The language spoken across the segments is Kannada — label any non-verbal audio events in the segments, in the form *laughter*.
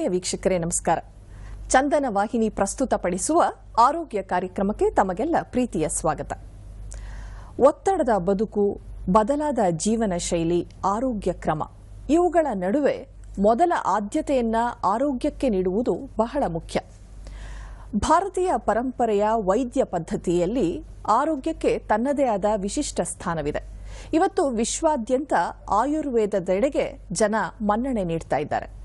ಆತ್ಮೀಯ ವೀಕ್ಷಕರೇ ನಮಸ್ಕಾರ. ಚಂದನ ವಾಹಿನಿ ಪ್ರಸ್ತುತಪಡಿಸುವ ಆರೋಗ್ಯ ಕಾರ್ಯಕ್ರಮಕ್ಕೆ ತಮಗೆಲ್ಲ ಪ್ರೀತಿಯ ಸ್ವಾಗತ. ಒತ್ತಡದ ಬದುಕು, ಬದಲಾದ ಜೀವನ ಶೈಲಿ, ಆರೋಗ್ಯ ಕ್ರಮ ಇವುಗಳ ನಡುವೆ ಮೊದಲ ಆದ್ಯತೆಯನ್ನ ಆರೋಗ್ಯಕ್ಕೆ ನೀಡುವುದು ಬಹಳ ಮುಖ್ಯ. ಭಾರತೀಯ ಪರಂಪರೆಯ ವೈದ್ಯ ಪದ್ಧತಿಯಲ್ಲಿ ಆರೋಗ್ಯಕ್ಕೆ ತನ್ನದೇ ಆದ ವಿಶಿಷ್ಟ ಸ್ಥಾನವಿದೆ. ಇವತ್ತು ವಿಶ್ವಾದ್ಯಂತ ಆಯುರ್ವೇದದೆಡೆಗೆ ಜನ ಮನ್ನಣೆ ನೀಡ್ತಾ ಇದ್ದಾರೆ.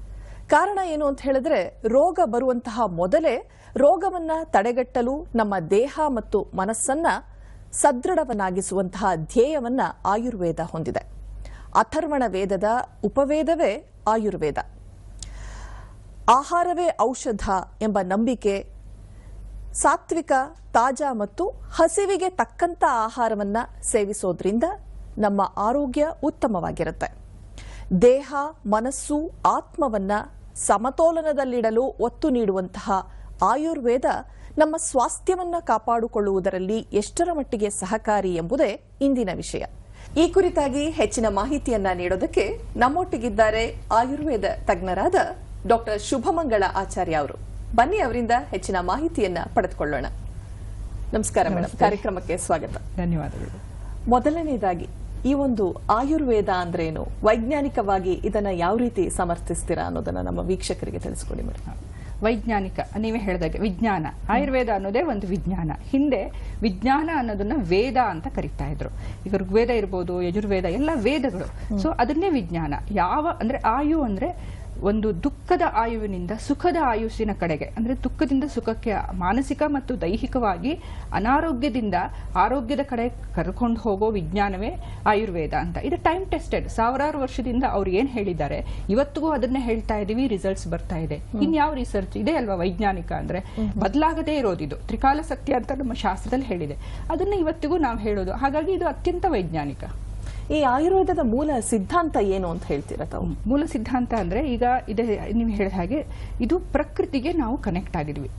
ಕಾರಣ ಏನು ಅಂತ ಹೇಳಿದ್ರೆ, ರೋಗ ಬರುವಂತಹ ಮೊದಲೇ ರೋಗವನ್ನ ತಡೆಗಟ್ಟಲು ನಮ್ಮ ದೇಹ ಮತ್ತು ಮನಸ್ಸನ್ನ ಸದೃಢವನ್ನಾಗಿಸುವಂತಹ ಧ್ಯೇಯವನ್ನ ಆಯುರ್ವೇದ ಹೊಂದಿದೆ. ಅಥರ್ವಣ ವೇದದ ಉಪವೇದವೇ ಆಯುರ್ವೇದ. ಆಹಾರವೇ ಔಷಧ ಎಂಬ ನಂಬಿಕೆ ಸಾತ್ವಿಕ, ತಾಜಾ ಮತ್ತು ಹಸಿವಿಗೆ ತಕ್ಕಂತ ಆಹಾರವನ್ನ ಸೇವಿಸೋದ್ರಿಂದ ನಮ್ಮ ಆರೋಗ್ಯ ಉತ್ತಮವಾಗಿರುತ್ತೆ. ದೇಹ ಮನಸ್ಸು ಆತ್ಮವನ್ನ ಸಮತೋಲನದಲ್ಲಿಡಲು ಒತ್ತು ನೀಡುವಂತಹ ಆಯುರ್ವೇದ ನಮ್ಮ ಸ್ವಾಸ್ಥ್ಯವನ್ನ ಕಾಪಾಡಿಕೊಳ್ಳುವುದರಲ್ಲಿ ಎಷ್ಟರ ಮಟ್ಟಿಗೆ ಸಹಕಾರಿ ಎಂಬುದೇ ಇಂದಿನ ವಿಷಯ. ಈ ಕುರಿತಾಗಿ ಹೆಚ್ಚಿನ ಮಾಹಿತಿಯನ್ನ ನೀಡೋದಕ್ಕೆ ನಮ್ಮೊಟ್ಟಿಗಿದ್ದಾರೆ ಆಯುರ್ವೇದ ತಜ್ಞರಾದ ಡಾಕ್ಟರ್ ಶುಭಮಂಗಳ ಆಚಾರ್ಯ ಅವರು. ಬನ್ನಿ ಅವರಿಂದ ಹೆಚ್ಚಿನ ಮಾಹಿತಿಯನ್ನ ಪಡೆದುಕೊಳ್ಳೋಣ. ನಮಸ್ಕಾರ ಮೇಡಮ್ ಕಾರ್ಯಕ್ರಮಕ್ಕೆ ಸ್ವಾಗತ. ಧನ್ಯವಾದಗಳು. ಮೊದಲನೇದಾಗಿ ಈ ಒಂದು ಆಯುರ್ವೇದ ಅಂದ್ರೇನು? ವೈಜ್ಞಾನಿಕವಾಗಿ ಇದನ್ನ ಯಾವ ರೀತಿ ಸಮರ್ಥಿಸ್ತೀರಾ ಅನ್ನೋದನ್ನ ನಮ್ಮ ವೀಕ್ಷಕರಿಗೆ ತಿಳಿಸ್ಕೊಡಿ ಮೇಡಮ್ ವೈಜ್ಞಾನಿಕ ನೀವೇ ಹೇಳಿದಾಗೆ ವಿಜ್ಞಾನ. ಆಯುರ್ವೇದ ಅನ್ನೋದೇ ಒಂದು ವಿಜ್ಞಾನ. ಹಿಂದೆ ವಿಜ್ಞಾನ ಅನ್ನೋದನ್ನ ವೇದ ಅಂತ ಕರಿತಾ ಇದ್ರು. ಈಗ ಋಗ್ವೇದ ಇರ್ಬೋದು ಯಜುರ್ವೇದ ಎಲ್ಲ ವೇದಗಳು. ಸೊ ಅದನ್ನೇ ವಿಜ್ಞಾನ. ಯಾವ ಅಂದ್ರೆ ಆಯು ಅಂದ್ರೆ ಒಂದು ದುಃಖದ ಆಯುವಿನಿಂದ ಸುಖದ ಆಯುಸ್ಸಿನ ಕಡೆಗೆ ಅಂದ್ರೆ ದುಃಖದಿಂದ ಸುಖಕ್ಕೆ ಮಾನಸಿಕ ಮತ್ತು ದೈಹಿಕವಾಗಿ ಅನಾರೋಗ್ಯದಿಂದ ಆರೋಗ್ಯದ ಕಡೆ ಕರ್ಕೊಂಡು ಹೋಗೋ ವಿಜ್ಞಾನವೇ ಆಯುರ್ವೇದ ಅಂತ. ಇದು ಟೈಮ್ ಟೆಸ್ಟೆಡ್ ಸಾವಿರಾರು ವರ್ಷದಿಂದ ಅವ್ರು ಏನು ಹೇಳಿದ್ದಾರೆ ಇವತ್ತಿಗೂ ಅದನ್ನೇ ಹೇಳ್ತಾ ಇದೀವಿ ರಿಸಲ್ಟ್ಸ್ ಬರ್ತಾ ಇದೆ. ಇನ್ಯಾವ ರಿಸರ್ಚ್ ಇದೆ ಅಲ್ವಾ ವೈಜ್ಞಾನಿಕ ಅಂದ್ರೆ? ಬದಲಾಗದೇ ಇರೋದಿದು ತ್ರಿಕಾಲ ಸತ್ಯ ಅಂತ ನಮ್ಮ ಶಾಸ್ತ್ರದಲ್ಲಿ ಹೇಳಿದೆ. ಅದನ್ನ ಇವತ್ತಿಗೂ ನಾವು ಹೇಳೋದು. ಹಾಗಾಗಿ ಇದು ಅತ್ಯಂತ ವೈಜ್ಞಾನಿಕ. ಈ ಆಯುರ್ವೇದದ ಮೂಲ ಸಿದ್ಧಾಂತ ಏನು ಅಂತ ಹೇಳ್ತೀರಾ ತಾವು? ಮೂಲ ಸಿದ್ಧಾಂತ ಅಂದ್ರೆ ಈಗ ಇದೆ ನೀವು ಹೇಳಿದ ಹಾಗೆ ಇದು ಪ್ರಕೃತಿಗೆ ನಾವು ಕನೆಕ್ಟ್ ಆಗಿದ್ವಿ.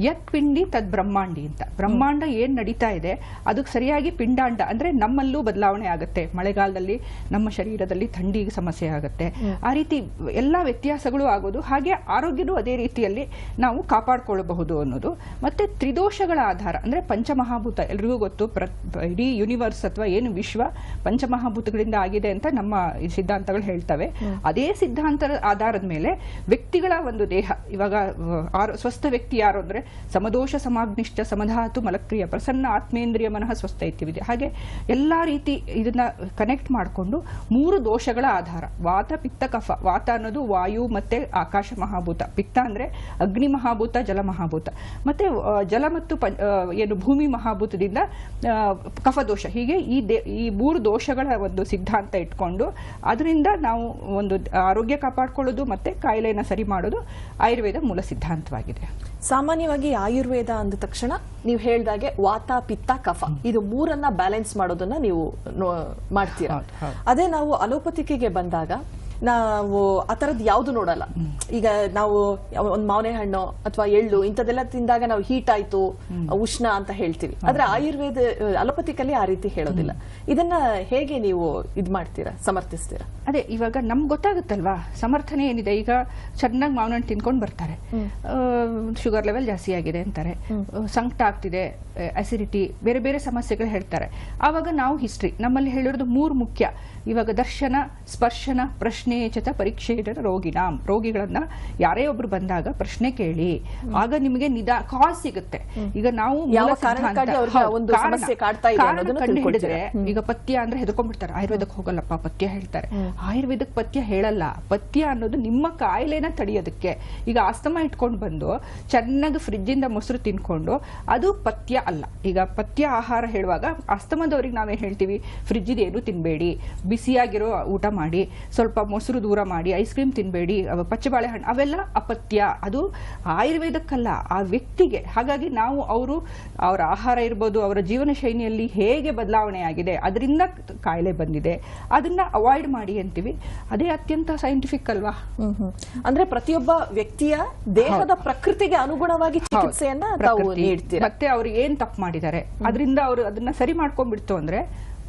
ಯತ್ ಪಿಂಡಿ ತದ್ ಬ್ರಹ್ಮಾಂಡಿ ಅಂತ. ಬ್ರಹ್ಮಾಂಡ ಏನ್ ನಡೀತಾ ಇದೆ ಅದಕ್ಕೆ ಸರಿಯಾಗಿ ಪಿಂಡಾಂಡ ಅಂದ್ರೆ ನಮ್ಮಲ್ಲೂ ಬದಲಾವಣೆ ಆಗುತ್ತೆ. ಮಳೆಗಾಲದಲ್ಲಿ ನಮ್ಮ ಶರೀರದಲ್ಲಿ ಥಂಡಿಗೆ ಸಮಸ್ಯೆ ಆಗುತ್ತೆ. ಆ ರೀತಿ ಎಲ್ಲಾ ವ್ಯತ್ಯಾಸಗಳು ಆಗೋದು ಹಾಗೆ ಆರೋಗ್ಯನೂ ಅದೇ ರೀತಿಯಲ್ಲಿ ನಾವು ಕಾಪಾಡಿಕೊಳ್ಳಬಹುದು ಅನ್ನೋದು. ಮತ್ತೆ ತ್ರಿದೋಷಗಳ ಆಧಾರ ಅಂದ್ರೆ ಪಂಚಮಹಾಭೂತ ಎಲ್ರಿಗೂ ಗೊತ್ತು. ಪ್ರ ಇಡೀ ಯೂನಿವರ್ಸ್ ಅಥವಾ ಏನು ವಿಶ್ವ ಪಂಚಮಹಾಭೂತಗಳಿಂದ ಆಗಿದೆ ಅಂತ ನಮ್ಮ ಈ ಸಿದ್ಧಾಂತಗಳು ಹೇಳ್ತವೆ. ಅದೇ ಸಿದ್ಧಾಂತದ ಆಧಾರದ ಮೇಲೆ ವ್ಯಕ್ತಿಗಳ ಒಂದು ದೇಹ ಇವಾಗ ಸ್ವಸ್ಥ ವ್ಯಕ್ತಿ ಯಾರು ಅಂದ್ರೆ ಸಮದೋಷ ಸಮಾಗ್ನಿಷ್ಠ ಸಮಧಾತು ಮಲಕ್ರಿಯ ಪ್ರಸನ್ನ ಆತ್ಮೇಂದ್ರಿಯ ಮನಃ ಸ್ವಸ್ಥ ಇತ್ಯವಿದೆ ಹಾಗೆ ಎಲ್ಲಾ ರೀತಿ ಇದನ್ನ ಕನೆಕ್ಟ್ ಮಾಡಿಕೊಂಡು ಮೂರು ದೋಷಗಳ ಆಧಾರ ವಾತ ಪಿತ್ತ ಕಫ. ವಾತ ಅನ್ನೋದು ವಾಯು ಮತ್ತೆ ಆಕಾಶ ಮಹಾಭೂತ. ಪಿತ್ತ ಅಂದ್ರೆ ಅಗ್ನಿ ಮಹಾಭೂತ ಜಲ ಮಹಾಭೂತ. ಮತ್ತೆ ಜಲ ಮತ್ತು ಪಂ- ಏನು ಭೂಮಿ ಮಹಾಭೂತದಿಂದ ಕಫದೋಷ. ಹೀಗೆ ಈ ದೇ- ಈ ಮೂರು ದೋಷಗಳ ಒಂದು ಸಿದ್ಧಾಂತ ಇಟ್ಕೊಂಡು ಅದರಿಂದ ನಾವು ಒಂದು ಆರೋಗ್ಯ ಕಾಪಾಡ್ಕೊಳ್ಳೋದು ಮತ್ತೆ ಕಾಯಿಲೆಯನ್ನು ಸರಿ ಮಾಡೋದು ಆಯುರ್ವೇದ ಮೂಲ ಸಿದ್ಧಾಂತವಾಗಿದೆ. ಸಾಮಾನ್ಯವಾಗಿ ಆಯುರ್ವೇದ ಅಂದ ತಕ್ಷಣ ನೀವು ಹೇಳ್ದಾಗೆ ವಾತ ಪಿತ್ತ ಕಫ. ಇದು ಮೂರನ್ನ ಬ್ಯಾಲೆನ್ಸ್ ಮಾಡೋದನ್ನ ನೀವು ಮಾಡ್ತೀರಾ. ಅದೇ ನಾವು ಅಲೋಪತಿಕೆಗೆ ಬಂದಾಗ ನಾವು ಆ ತರದ್ ಯಾವ್ದು ನೋಡಲ್ಲ. ಈಗ ನಾವು ಒಂದ್ ಮಾವಿನ ಹಣ್ಣು ಅಥವಾ ಎಳ್ಳು ಇಂಥದ್ದೆಲ್ಲ ತಿಂದಾಗ ನಾವು ಹೀಟ್ ಆಯ್ತು ಉಷ್ಣ ಅಂತ ಹೇಳ್ತೀವಿ. ಆದ್ರೆ ಆಯುರ್ವೇದ ಅಲೋಪತಿಕಲ್ಲಿ ಆ ರೀತಿ ಹೇಳೋದಿಲ್ಲ. ಇದನ್ನ ಹೇಗೆ ನೀವು ಇದ್ ಮಾಡ್ತೀರಾ ಸಮರ್ಥಿಸ್ತೀರಾ? ಅದೇ ಇವಾಗ ನಮ್ಗೆ ಗೊತ್ತಾಗುತ್ತಲ್ವಾ? ಸಮರ್ಥನೆ ಏನಿದೆ? ಈಗ ಚೆನ್ನಾಗಿ ಮಾವಿನ ಹಣ್ಣು ತಿನ್ಕೊಂಡ್ ಬರ್ತಾರೆ. ಶುಗರ್ ಲೆವೆಲ್ ಜಾಸ್ತಿ ಆಗಿದೆ ಅಂತಾರೆ. ಸಂಕಟ ಆಗ್ತಿದೆ ಅಸಿಡಿಟಿ ಬೇರೆ ಬೇರೆ ಸಮಸ್ಯೆಗಳು ಹೇಳ್ತಾರೆ. ಆವಾಗ ನಾವು ಹಿಸ್ಟ್ರಿ ನಮ್ಮಲ್ಲಿ ಹೇಳಿರೋದು ಮೂರು ಮುಖ್ಯ. ಇವಾಗ ದರ್ಶನ ಸ್ಪರ್ಶನ ಪ್ರಶ್ನೆ. ಚತ ಪರೀಕ್ಷೆ ರೋಗಿನಾಂ? ರೋಗಿಗಳನ್ನ ಯಾರೇ ಒಬ್ರು ಬಂದಾಗ ಪ್ರಶ್ನೆ ಕೇಳಿ. ಆಗ ನಿಮಗೆ ನಿದಾ ಕಾಸ್ ಸಿಗುತ್ತೆ. ಈಗ ನಾವು ಕಂಡು ಹಿಡಿದ್ರೆ ಈಗ ಪಥ್ಯ ಅಂದ್ರೆ ಹೆದರ್ಕೊಂಡ್ಬಿಡ್ತಾರೆ. ಆಯುರ್ವೇದಕ್ಕೆ ಹೋಗಲ್ಲಪ್ಪ ಪಥ್ಯ ಹೇಳ್ತಾರೆ. ಆಯುರ್ವೇದಕ್ಕೆ ಪಥ್ಯ ಹೇಳಲ್ಲ. ಪಥ್ಯ ಅನ್ನೋದು ನಿಮ್ಮ ಕಾಯಿಲೆನ ತಡೆಯೋದಕ್ಕೆ. ಈಗ ಆಸ್ತಮ ಇಟ್ಕೊಂಡು ಬಂದು ಚೆನ್ನಾಗಿ ಫ್ರಿಜ್ ಇಂದ ಮೊಸರು ತಿನ್ಕೊಂಡು ಅದು ಪಥ್ಯ ಅಲ್ಲ. ಈಗ ಪಥ್ಯ ಆಹಾರ ಹೇಳುವಾಗ ಅಸ್ತಮದವ್ರಿಗೆ ನಾವೇನ್ ಹೇಳ್ತೀವಿ? ಫ್ರಿಜ್ ಇದೇನು ತಿನ್ಬೇಡಿ. ಬಿಸಿಯಾಗಿರೋ ಊಟ ಮಾಡಿ. ಸ್ವಲ್ಪ ಮೊಸರು ದೂರ ಮಾಡಿ ಐಸ್ ಕ್ರೀಮ್ ತಿನ್ನಬೇಡಿ ಪಚ್ಚ ಬಾಳೆಹಣ್ಣು ಅವೆಲ್ಲ ಅಪತ್ಯ. ಅದು ಆಯುರ್ವೇದಕ್ಕಲ್ಲ ಆ ವ್ಯಕ್ತಿಗೆ. ಹಾಗಾಗಿ ನಾವು ಅವರು ಅವರ ಆಹಾರ ಇರ್ಬೋದು ಅವರ ಜೀವನ ಶೈಲಿಯಲ್ಲಿ ಹೇಗೆ ಬದಲಾವಣೆ ಆಗಿದೆ ಅದರಿಂದ ಕಾಯಿಲೆ ಬಂದಿದೆ. ಅದನ್ನ ಅವಾಯ್ಡ್ ಮಾಡಿ ಅಂತೀವಿ. ಅದೇ ಅತ್ಯಂತ ಸೈಂಟಿಫಿಕ್ ಅಲ್ವಾ? ಅಂದ್ರೆ ಪ್ರತಿಯೊಬ್ಬ ವ್ಯಕ್ತಿಯ ದೇಹದ ಪ್ರಕೃತಿಗೆ ಅನುಗುಣವಾಗಿ ಚಿಕಿತ್ಸೆಯನ್ನ ಮತ್ತೆ ಅವ್ರು ಏನ್ ತಪ್ಪು ಮಾಡಿದ್ದಾರೆ? ಅದರಿಂದ ಅವರು ಅದನ್ನ ಸರಿ ಮಾಡ್ಕೊಂಡ್ಬಿಡ್ತು ಅಂದ್ರೆ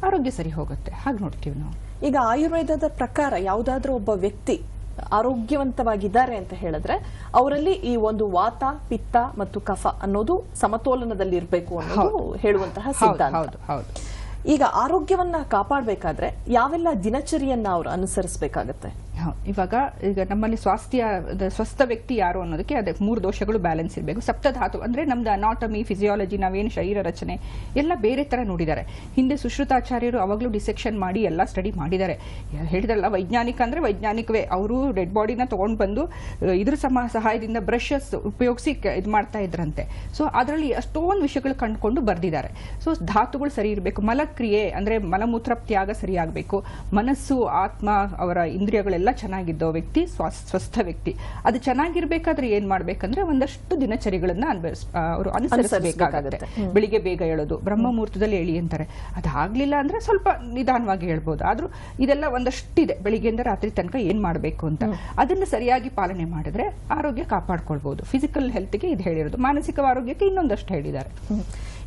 ಆರೋಗ್ಯ ಸರಿ ಹೋಗುತ್ತೆ. ಹಾಗೆ ನೋಡ್ತೀವಿ ನಾವು. ಈಗ ಆಯುರ್ವೇದದ ಪ್ರಕಾರ ಯಾವುದಾದ್ರೂ ಒಬ್ಬ ವ್ಯಕ್ತಿ ಆರೋಗ್ಯವಂತವಾಗಿದ್ದಾರೆ ಅಂತ ಹೇಳಿದ್ರೆ ಅವರಲ್ಲಿ ಈ ಒಂದು ವಾತ ಪಿತ್ತ ಮತ್ತು ಕಫ ಅನ್ನೋದು ಸಮತೋಲನದಲ್ಲಿ ಇರಬೇಕು ಅನ್ನೋದು ಹೇಳುವಂತಹ ಸಿದ್ಧಾಂತ. ಈಗ ಆರೋಗ್ಯವನ್ನ ಕಾಪಾಡಬೇಕಾದ್ರೆ ಯಾವೆಲ್ಲ ದಿನಚರಿಯನ್ನ ಅವರು ಅನುಸರಿಸಬೇಕಾಗತ್ತೆ. ಇವಾಗ ಈಗ ನಮ್ಮಲ್ಲಿ ಸ್ವಾಸ್ಥ್ಯ ಸ್ವಸ್ಥ ವ್ಯಕ್ತಿ ಯಾರು ಅನ್ನೋದಕ್ಕೆ ಅದಕ್ಕೆ ಮೂರು ದೋಷಗಳು ಬ್ಯಾಲೆನ್ಸ್ ಇರಬೇಕು. ಸಪ್ತಧಾತು ಅಂದರೆ ನಮ್ದು ಅನಾಟಮಿ ಫಿಸಿಯಾಲಜಿ ನಾವೇನು ಶರೀರ ರಚನೆ ಎಲ್ಲ ಬೇರೆ ಥರ ನೋಡಿದ್ದಾರೆ. ಹಿಂದೆ ಸುಶ್ರುತಾಚಾರ್ಯರು ಅವಾಗಲೂ ಡಿಸೆಕ್ಷನ್ ಮಾಡಿ ಎಲ್ಲ ಸ್ಟಡಿ ಮಾಡಿದ್ದಾರೆ. ಹೇಳಿದ್ರಲ್ಲ, ವೈಜ್ಞಾನಿಕ ಅಂದರೆ ವೈಜ್ಞಾನಿಕವೇ. ಅವರು ಡೆಡ್ ಬಾಡಿನ ತೊಗೊಂಡು ಬಂದು ಇದ್ರ ಸಮ, ಸಹಾಯದಿಂದ ಬ್ರಷಸ್ ಉಪಯೋಗಿಸಿ ಇದು ಮಾಡ್ತಾ ಇದ್ರಂತೆ. ಸೊ ಅದರಲ್ಲಿ ಅಷ್ಟೊಂದು ವಿಷಯಗಳು ಕಂಡುಕೊಂಡು ಬರೆದಿದ್ದಾರೆ. ಸೊ ಧಾತುಗಳು ಸರಿ ಇರಬೇಕು. ಮಲಕ್ರಿಯೆ ಅಂದರೆ ಮಲಮೂತ್ರ ತ್ಯಾಗ ಸರಿಯಾಗಬೇಕು. ಮನಸ್ಸು, ಆತ್ಮ, ಅವರ ಇಂದ್ರಿಯಗಳೆಲ್ಲ ಚೆನ್ನಾಗಿದ್ದೋ ವ್ಯಕ್ತಿ ಸ್ವಸ್ಥ ವ್ಯಕ್ತಿ. ಅದು ಚೆನ್ನಾಗಿರ್ಬೇಕಾದ್ರೆ ಏನ್ ಮಾಡ್ಬೇಕಂದ್ರೆ ಒಂದಷ್ಟು ದಿನಚರಿಗಳನ್ನ ಅನ್ವಯಿಸ್ ಅವರು ಅನುಸರಿಸಬೇಕಾಗುತ್ತೆ. ಬೆಳಿಗ್ಗೆ ಬೇಗ ಹೇಳೋದು ಬ್ರಹ್ಮ ಮುಹೂರ್ತದಲ್ಲಿ ಹೇಳಿ ಅಂತಾರೆ. ಅದಾಗ್ಲಿಲ್ಲ ಅಂದ್ರೆ ಸ್ವಲ್ಪ ನಿಧಾನವಾಗಿ ಹೇಳ್ಬೋದು. ಆದ್ರೂ ಇದೆಲ್ಲ ಒಂದಷ್ಟಿದೆ. ಬೆಳಿಗ್ಗೆಯಿಂದ ರಾತ್ರಿ ತನಕ ಏನ್ ಮಾಡಬೇಕು ಅಂತ. ಅದನ್ನ ಸರಿಯಾಗಿ ಪಾಲನೆ ಮಾಡಿದ್ರೆ ಆರೋಗ್ಯ ಕಾಪಾಡ್ಕೊಳ್ಬಹುದು ಫಿಸಿಕಲ್ ಹೆಲ್ತ್ಗೆ ಇದು ಹೇಳಿರೋದು. ಮಾನಸಿಕ ಆರೋಗ್ಯಕ್ಕೆ ಇನ್ನೊಂದಷ್ಟು ಹೇಳಿದ್ದಾರೆ.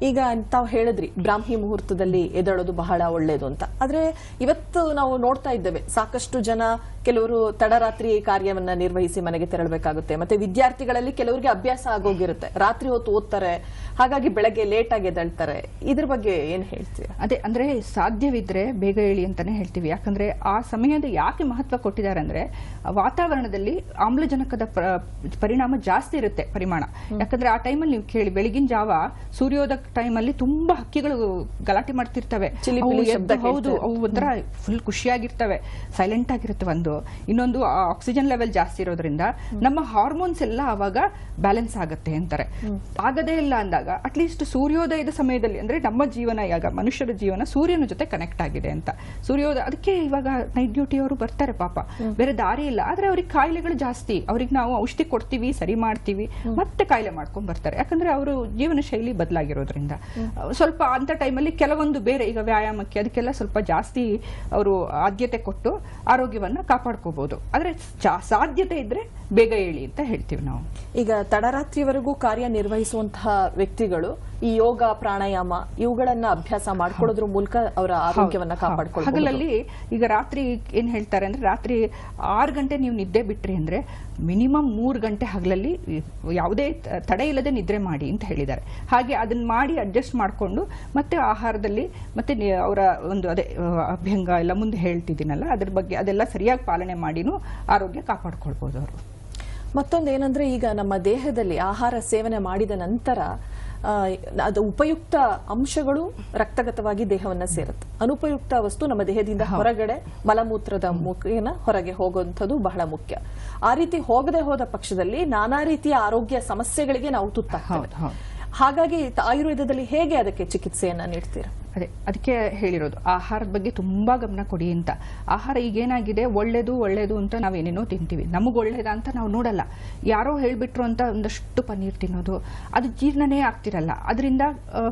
ಈಗ ತಾವು ಹೇಳಿದ್ರಿ ಬ್ರಾಹ್ಮಿ ಮುಹೂರ್ತದಲ್ಲಿ ಎದ್ದೇಳೋದು ಬಹಳ ಒಳ್ಳೇದು ಅಂತ. ಆದ್ರೆ ಇವತ್ತು ನಾವು ನೋಡ್ತಾ ಇದ್ದೇವೆ ಸಾಕಷ್ಟು ಜನ ಕೆಲವರು ತಡರಾತ್ರಿ ಕಾರ್ಯವನ್ನ ನಿರ್ವಹಿಸಿ ಮನೆಗೆ ತೆರಳಬೇಕಾಗುತ್ತೆ. ಮತ್ತೆ ವಿದ್ಯಾರ್ಥಿಗಳಲ್ಲಿ ಕೆಲವರಿಗೆ ಅಭ್ಯಾಸ ಆಗೋಗಿರುತ್ತೆ. ರಾತ್ರಿ ಹೊತ್ತು ಓದ್ತಾರೆ ಹಾಗಾಗಿ ಬೆಳಗ್ಗೆ ಲೇಟ್ ಆಗಿ ಎದಳ್ತಾರೆ ಇದ್ರ ಬಗ್ಗೆ ಏನ್ ಹೇಳ್ತೀವಿ ಅದೇ ಅಂದ್ರೆ ಸಾಧ್ಯವಿದ್ರೆ ಬೇಗ ಹೇಳಿ ಅಂತಾನೆ ಹೇಳ್ತೀವಿ. ಯಾಕಂದ್ರೆ ಆ ಸಮಯದ ಯಾಕೆ ಮಹತ್ವ ಕೊಟ್ಟಿದ್ದಾರೆ ಅಂದ್ರೆ ವಾತಾವರಣದಲ್ಲಿ ಆಮ್ಲಜನಕದ ಪ್ರ- ಪರಿಣಾಮ ಜಾಸ್ತಿ ಇರುತ್ತೆ ಪರಿಮಾಣ. ಯಾಕಂದ್ರೆ ಆ ಟೈಮಲ್ಲಿ ನೀವು ಕೇಳಿ ಬೆಳಗಿನ ಜಾವ ಸೂರ್ಯೋದಯ ಟೈಮಲ್ಲಿ ತುಂಬಾ ಹಕ್ಕಿಗಳು ಗಲಾಟೆ ಮಾಡ್ತಿರ್ತವೆ. ಹೌದು. ಅವು ಒಂಥರ ಫುಲ್ ಖುಷಿಯಾಗಿರ್ತವೆ ಸೈಲೆಂಟ್ ಆಗಿರುತ್ತೆ ಒಂದು. ಇನ್ನೊಂದು ಆಕ್ಸಿಜನ್ ಲೆವೆಲ್ ಜಾಸ್ತಿ ಇರೋದ್ರಿಂದ ನಮ್ಮ ಹಾರ್ಮೋನ್ಸ್ ಎಲ್ಲ ಅವಾಗ ಬ್ಯಾಲೆನ್ಸ್ ಆಗುತ್ತೆ ಅಂತಾರೆ. ಆಗದೇ ಇಲ್ಲ ಅಂದಾಗ ಅಟ್ಲೀಸ್ಟ್ ಸೂರ್ಯೋದಯದ ಸಮಯದಲ್ಲಿ, ಅಂದ್ರೆ ನಮ್ಮ ಜೀವನ ಯಾವಾಗ ಮನುಷ್ಯರ ಜೀವನ ಸೂರ್ಯನ ಜೊತೆ ಕನೆಕ್ಟ್ ಆಗಿದೆ ಅಂತ. ಸೂರ್ಯೋದಯ, ಅದಕ್ಕೆ ಇವಾಗ ನೈಟ್ ಡ್ಯೂಟಿ ಅವರು ಬರ್ತಾರೆ ಪಾಪ. ಬೇರೆ ದಾರಿ ಇಲ್ಲ. ಆದ್ರೆ ಅವ್ರಿಗೆ ಕಾಯಿಲೆಗಳು ಜಾಸ್ತಿ. ಅವ್ರಿಗೆ ನಾವು ಔಷಧಿ ಕೊಡ್ತೀವಿ, ಸರಿ ಮಾಡ್ತೀವಿ. ಮತ್ತೆ ಕಾಯಿಲೆ ಮಾಡ್ಕೊಂಡ್ ಬರ್ತಾರೆ. ಯಾಕಂದ್ರೆ ಅವರು ಜೀವನ ಶೈಲಿ ಬದಲಾಗಿರೋದ್ರಿಂದ. ಸ್ವಲ್ಪ ಅಂತ ಟೈಮಲ್ಲಿ ಕೆಲವೊಂದು ಬೇರೆ, ಈಗ ವ್ಯಾಯಾಮಕ್ಕೆ ಅದಕ್ಕೆಲ್ಲ ಸ್ವಲ್ಪ ಜಾಸ್ತಿ ಅವರು ಆದ್ಯತೆ ಕೊಟ್ಟು ಆರೋಗ್ಯವನ್ನ ಕಾಪಾಡ್ಕೋಬಹುದು ಆದ್ರೆ ಸಾಧ್ಯತೆ ಇದ್ರೆ ಬೇಗ ಹೇಳಿ ಅಂತ ಹೇಳ್ತೀವಿ ನಾವು. ಈಗ ತಡರಾತ್ರಿವರೆಗೂ ಕಾರ್ಯನಿರ್ವಹಿಸುವಂತಹ ವ್ಯಕ್ತಿಗಳು ಈ ಯೋಗ ಪ್ರಾಣಾಯಾಮ ಇವುಗಳನ್ನ ಅಭ್ಯಾಸ ಮಾಡ್ಕೊಳ್ಳೋದ್ರ ಮೂಲಕ ಅವರ ಆರೋಗ್ಯವನ್ನ ಕಾಪಾಡ್ಕೊಳ್ಬಹುದು. ಹಗಲಲ್ಲಿ ಈಗ ರಾತ್ರಿ ಏನ್ ಹೇಳ್ತಾರೆ ಅಂದ್ರೆ ರಾತ್ರಿ ಆರು ಗಂಟೆ ನೀವು ನಿದ್ದೆ ಬಿಟ್ರಿ ಅಂದ್ರೆ ಮಿನಿಮಮ್ ಮೂರು ಗಂಟೆ ಹಗಲಲ್ಲಿ ಯಾವುದೇ ತಡೆ ಇಲ್ಲದೆ ನಿದ್ರೆ ಮಾಡಿ ಅಂತ ಹೇಳಿದ್ದಾರೆ. ಹಾಗೆ ಅದನ್ನ ಮಾಡಿ ಅಡ್ಜಸ್ಟ್ ಮಾಡಿಕೊಂಡು ಮತ್ತೆ ಆಹಾರದಲ್ಲಿ ಮತ್ತೆ ಅವರ ಒಂದು ಅದೇ ಅಭ್ಯಂಗ ಎಲ್ಲ ಮುಂದೆ ಹೇಳ್ತಿದ್ದೀನಲ್ಲ ಅದ್ರ ಬಗ್ಗೆ ಅದೆಲ್ಲ ಸರಿಯಾಗಿ ಪಾಲನೆ ಮಾಡಿನೂ ಆರೋಗ್ಯ ಕಾಪಾಡ್ಕೊಳ್ಬೋದು ಅವರು. ಮತ್ತೊಂದು ಏನಂದ್ರೆ ಈಗ ನಮ್ಮ ದೇಹದಲ್ಲಿ ಆಹಾರ ಸೇವನೆ ಮಾಡಿದ ನಂತರ ಅದು ಉಪಯುಕ್ತ ಅಂಶಗಳು ರಕ್ತಗತವಾಗಿ ದೇಹವನ್ನ ಸೇರುತ್ತೆ. ಅನುಪಯುಕ್ತ ವಸ್ತು ನಮ್ಮ ದೇಹದಿಂದ ಹೊರಗಡೆ ಮಲಮೂತ್ರದ ಮುಖೇನ ಹೊರಗೆ ಹೋಗುವಂಥದ್ದು ಬಹಳ ಮುಖ್ಯ. ಆ ರೀತಿ ಹೋಗದೆ ಹೋದ ಪಕ್ಷದಲ್ಲಿ ನಾನಾ ರೀತಿಯ ಆರೋಗ್ಯ ಸಮಸ್ಯೆಗಳಿಗೆ ನಾವು ತುತ್ತಾಗ್ತೇವೆ. ಹಾಗಾಗಿ ಆಯುರ್ವೇದದಲ್ಲಿ ಹೇಗೆ ಅದಕ್ಕೆ ಚಿಕಿತ್ಸೆಯನ್ನ ನೀಡ್ತೀರಾ? ಅದೇ, ಅದಕ್ಕೆ ಹೇಳಿರೋದು, ಆಹಾರದ ಬಗ್ಗೆ ತುಂಬ ಗಮನ ಕೊಡಿ ಅಂತ. ಆಹಾರ ಈಗೇನಾಗಿದೆ? ಒಳ್ಳೇದು ಒಳ್ಳೇದು ಅಂತ ನಾವೇನೇನೋ ತಿಂತೀವಿ. ನಮಗೆ ಒಳ್ಳೇದ ಅಂತ ನಾವು ನೋಡಲ್ಲ. ಯಾರೋ ಹೇಳಿಬಿಟ್ರು ಅಂತ ಒಂದಷ್ಟು ಪನ್ನೀರ್ ತಿನ್ನೋದು, ಅದು ಜೀರ್ಣನೇ ಆಗ್ತಿರಲ್ಲ. ಅದರಿಂದ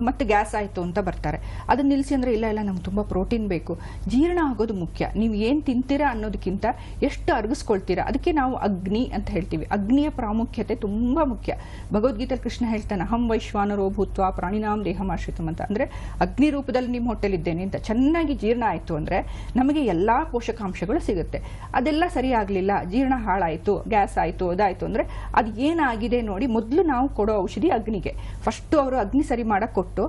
ಮತ್ತೆ ಗ್ಯಾಸ್ ಆಯಿತು ಅಂತ ಬರ್ತಾರೆ. ಅದನ್ನ ನಿಲ್ಲಿಸಿ ಅಂದರೆ ಇಲ್ಲ ಇಲ್ಲ, ನಮ್ಗೆ ತುಂಬ ಪ್ರೋಟೀನ್ ಬೇಕು. ಜೀರ್ಣ ಆಗೋದು ಮುಖ್ಯ. ನೀವು ಏನು ತಿಂತೀರಾ ಅನ್ನೋದಕ್ಕಿಂತ ಎಷ್ಟು ಅರ್ಗಿಸ್ಕೊಳ್ತೀರಾ, ಅದಕ್ಕೆ ನಾವು ಅಗ್ನಿ ಅಂತ ಹೇಳ್ತೀವಿ. ಅಗ್ನಿಯ ಪ್ರಾಮುಖ್ಯತೆ ತುಂಬ ಮುಖ್ಯ. ಭಗವದ್ಗೀತೆ ಕೃಷ್ಣ ಹೇಳ್ತಾನೆ ಹಂ ವೈಶ್ವಾನರೋ ಭೂತ್ವ ಪ್ರಾಣಿನಾಮ್ ದೇಹಮಾಶ್ರಿತಮ್ ಅಂತ. ಅಂದರೆ ಅಗ್ನಿ ರೂಪದಲ್ಲಿ ನಿಮ್ಮ ಹೊಟ್ಟೆಲಿದ್ದೇನೆ ಅಂತ ಚೆನ್ನಾಗಿ ಜೀರ್ಣ ಆಯಿತು ಅಂದರೆ ನಮಗೆ ಎಲ್ಲ ಪೋಷಕಾಂಶಗಳು ಸಿಗುತ್ತೆ. ಅದೆಲ್ಲ ಸರಿ ಆಗಲಿಲ್ಲ, ಜೀರ್ಣ ಹಾಳಾಯಿತು ಗ್ಯಾಸ್ ಆಯಿತು ಅದಾಯಿತು ಅಂದರೆ ಅದು ಏನಾಗಿದೆ ನೋಡಿ ಮೊದಲು ನಾವು ಕೊಡೋ ಔಷಧಿ ಅಗ್ನಿಗೆ. ಫಸ್ಟು ಅವರು ಅಗ್ನಿ ಸರಿ ಮಾಡೋಕೆ ಕೊಟ್ಟು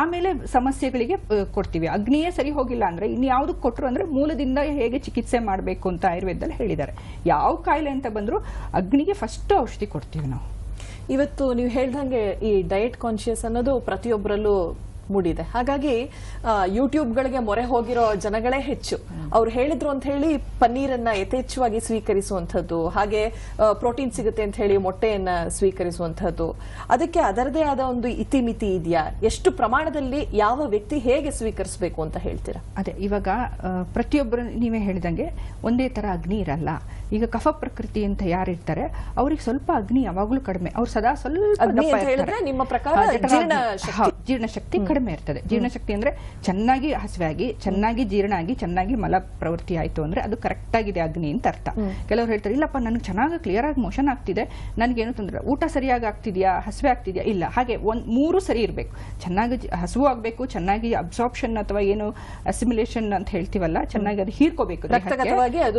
ಆಮೇಲೆ ಸಮಸ್ಯೆಗಳಿಗೆ ಕೊಡ್ತೀವಿ. ಅಗ್ನಿಯೇ ಸರಿ ಹೋಗಿಲ್ಲ ಅಂದರೆ ಇನ್ನು ಯಾವುದಕ್ಕೆ ಕೊಟ್ರು ಅಂದ್ರೆ ಮೂಲದಿಂದ ಹೇಗೆ ಚಿಕಿತ್ಸೆ ಮಾಡಬೇಕು ಅಂತ ಆಯುರ್ವೇದದಲ್ಲಿ ಹೇಳಿದ್ದಾರೆ. ಯಾವ ಕಾಯಿಲೆ ಅಂತ ಬಂದರೂ ಅಗ್ನಿಗೆ ಫಸ್ಟ್ ಔಷಧಿ ಕೊಡ್ತೀವಿ ನಾವು. ಇವತ್ತು ನೀವು ಹೇಳ್ದಂಗೆ ಈ ಡಯಟ್ ಕಾನ್ಶಿಯಸ್ ಅನ್ನೋದು ಪ್ರತಿಯೊಬ್ಬರಲ್ಲೂ ಮೂಡಿದೆ ಹಾಗಾಗಿ ಯೂಟ್ಯೂಬ್ಗಳಿಗೆ ಮೊರೆ ಹೋಗಿರೋ ಜನಗಳೇ ಹೆಚ್ಚು. ಅವ್ರು ಹೇಳಿದ್ರು ಅಂತ ಹೇಳಿ ಪನ್ನೀರನ್ನ ಯಥೇಚ್ಛವಾಗಿ ಸ್ವೀಕರಿಸುವಂಥದ್ದು, ಹಾಗೆ ಪ್ರೋಟೀನ್ ಸಿಗುತ್ತೆ ಅಂತ ಹೇಳಿ ಮೊಟ್ಟೆಯನ್ನ ಸ್ವೀಕರಿಸುವಂಥದ್ದು. ಅದಕ್ಕೆ ಅದರದೇ ಆದ ಒಂದು ಇತಿಮಿತಿ ಇದೆಯಾ? ಎಷ್ಟು ಪ್ರಮಾಣದಲ್ಲಿ ಯಾವ ವ್ಯಕ್ತಿ ಹೇಗೆ ಸ್ವೀಕರಿಸಬೇಕು ಅಂತ ಹೇಳ್ತೀರಾ? ಅದೇ, ಇವಾಗ ಪ್ರತಿಯೊಬ್ಬರು ನೀವೇ ಹೇಳಿದಂಗೆ ಒಂದೇ ತರ ಅಗ್ನಿ ಇರಲ್ಲ. ಈಗ ಕಫ ಪ್ರಕೃತಿ ಅಂತ ಯಾರಿರ್ತಾರೆ ಅವ್ರಿಗೆ ಸ್ವಲ್ಪ ಅಗ್ನಿ ಯಾವಾಗ್ಲೂ ಕಡಿಮೆ. ಅವ್ರು ಸದಾ ಸ್ವಲ್ಪ ನಿಮ್ಮ ಪ್ರಕಾರ. ಜೀರ್ಣಶಕ್ತಿ. ಕಡಿಮೆ ಇರ್ತದೆ. ಜೀರ್ಣಶಕ್ತಿ ಅಂದ್ರೆ ಚೆನ್ನಾಗಿ ಹಸಿವಾಗಿ ಚೆನ್ನಾಗಿ ಜೀರ್ಣ ಆಗಿ ಚೆನ್ನಾಗಿ ಮಲ ಪ್ರವೃತ್ತಿ ಆಯ್ತು ಅಂದ್ರೆ ಅದು ಕರೆಕ್ಟ್ ಆಗಿದೆ ಅಗ್ನಿ ಅಂತ ಅರ್ಥ. ಕೆಲವ್ರು ಹೇಳ್ತಾರೆ ಇಲ್ಲಪ್ಪ ನನಗೆ ಚೆನ್ನಾಗಿ ಕ್ಲಿಯರ್ ಆಗಿ ಮೋಷನ್ ಆಗ್ತಿದೆ. ನನಗೇನು ತೊಂದರೆ ಊಟ ಸರಿಯಾಗಿ ಆಗ್ತಿದ್ಯಾ? ಹಸಿವೆ ಆಗ್ತಿದ್ಯಾ? ಇಲ್ಲ. ಹಾಗೆ ಒಂದ್ ಮೂರು ಸರಿ ಇರಬೇಕು. ಚೆನ್ನಾಗಿ ಹಸಿವು ಆಗ್ಬೇಕು ಚೆನ್ನಾಗಿ ಅಬ್ಸಾರ್ಪ್ಷನ್ ಅಥವಾ ಏನು ಅಸಿಮಿಲೇಷನ್ ಅಂತ ಹೇಳ್ತೀವಲ್ಲ ಚೆನ್ನಾಗಿ ಅದು ಹೀರ್ಕೋಬೇಕು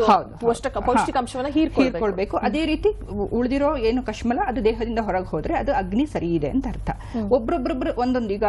ಹೌದು. ಪೌಷ್ಟಿಕ- ಪೋಷಕಾಂಶವನ್ನ ಹೀರ್ಕೊಳ್ಬೇಕು. ಅದೇ ರೀತಿ ಉಳಿದಿರೋ ಏನು ಕಶ್ಮಲ ಅದು ದೇಹದಿಂದ ಹೊರಗೆ ಹೋದ್ರೆ ಅದು ಅಗ್ನಿ ಸರಿ ಇದೆ ಅಂತ ಅರ್ಥ. ಒಬ್ರೊಬ್ರೊಬ್ರು ಒಂದೊಂದು ಈಗ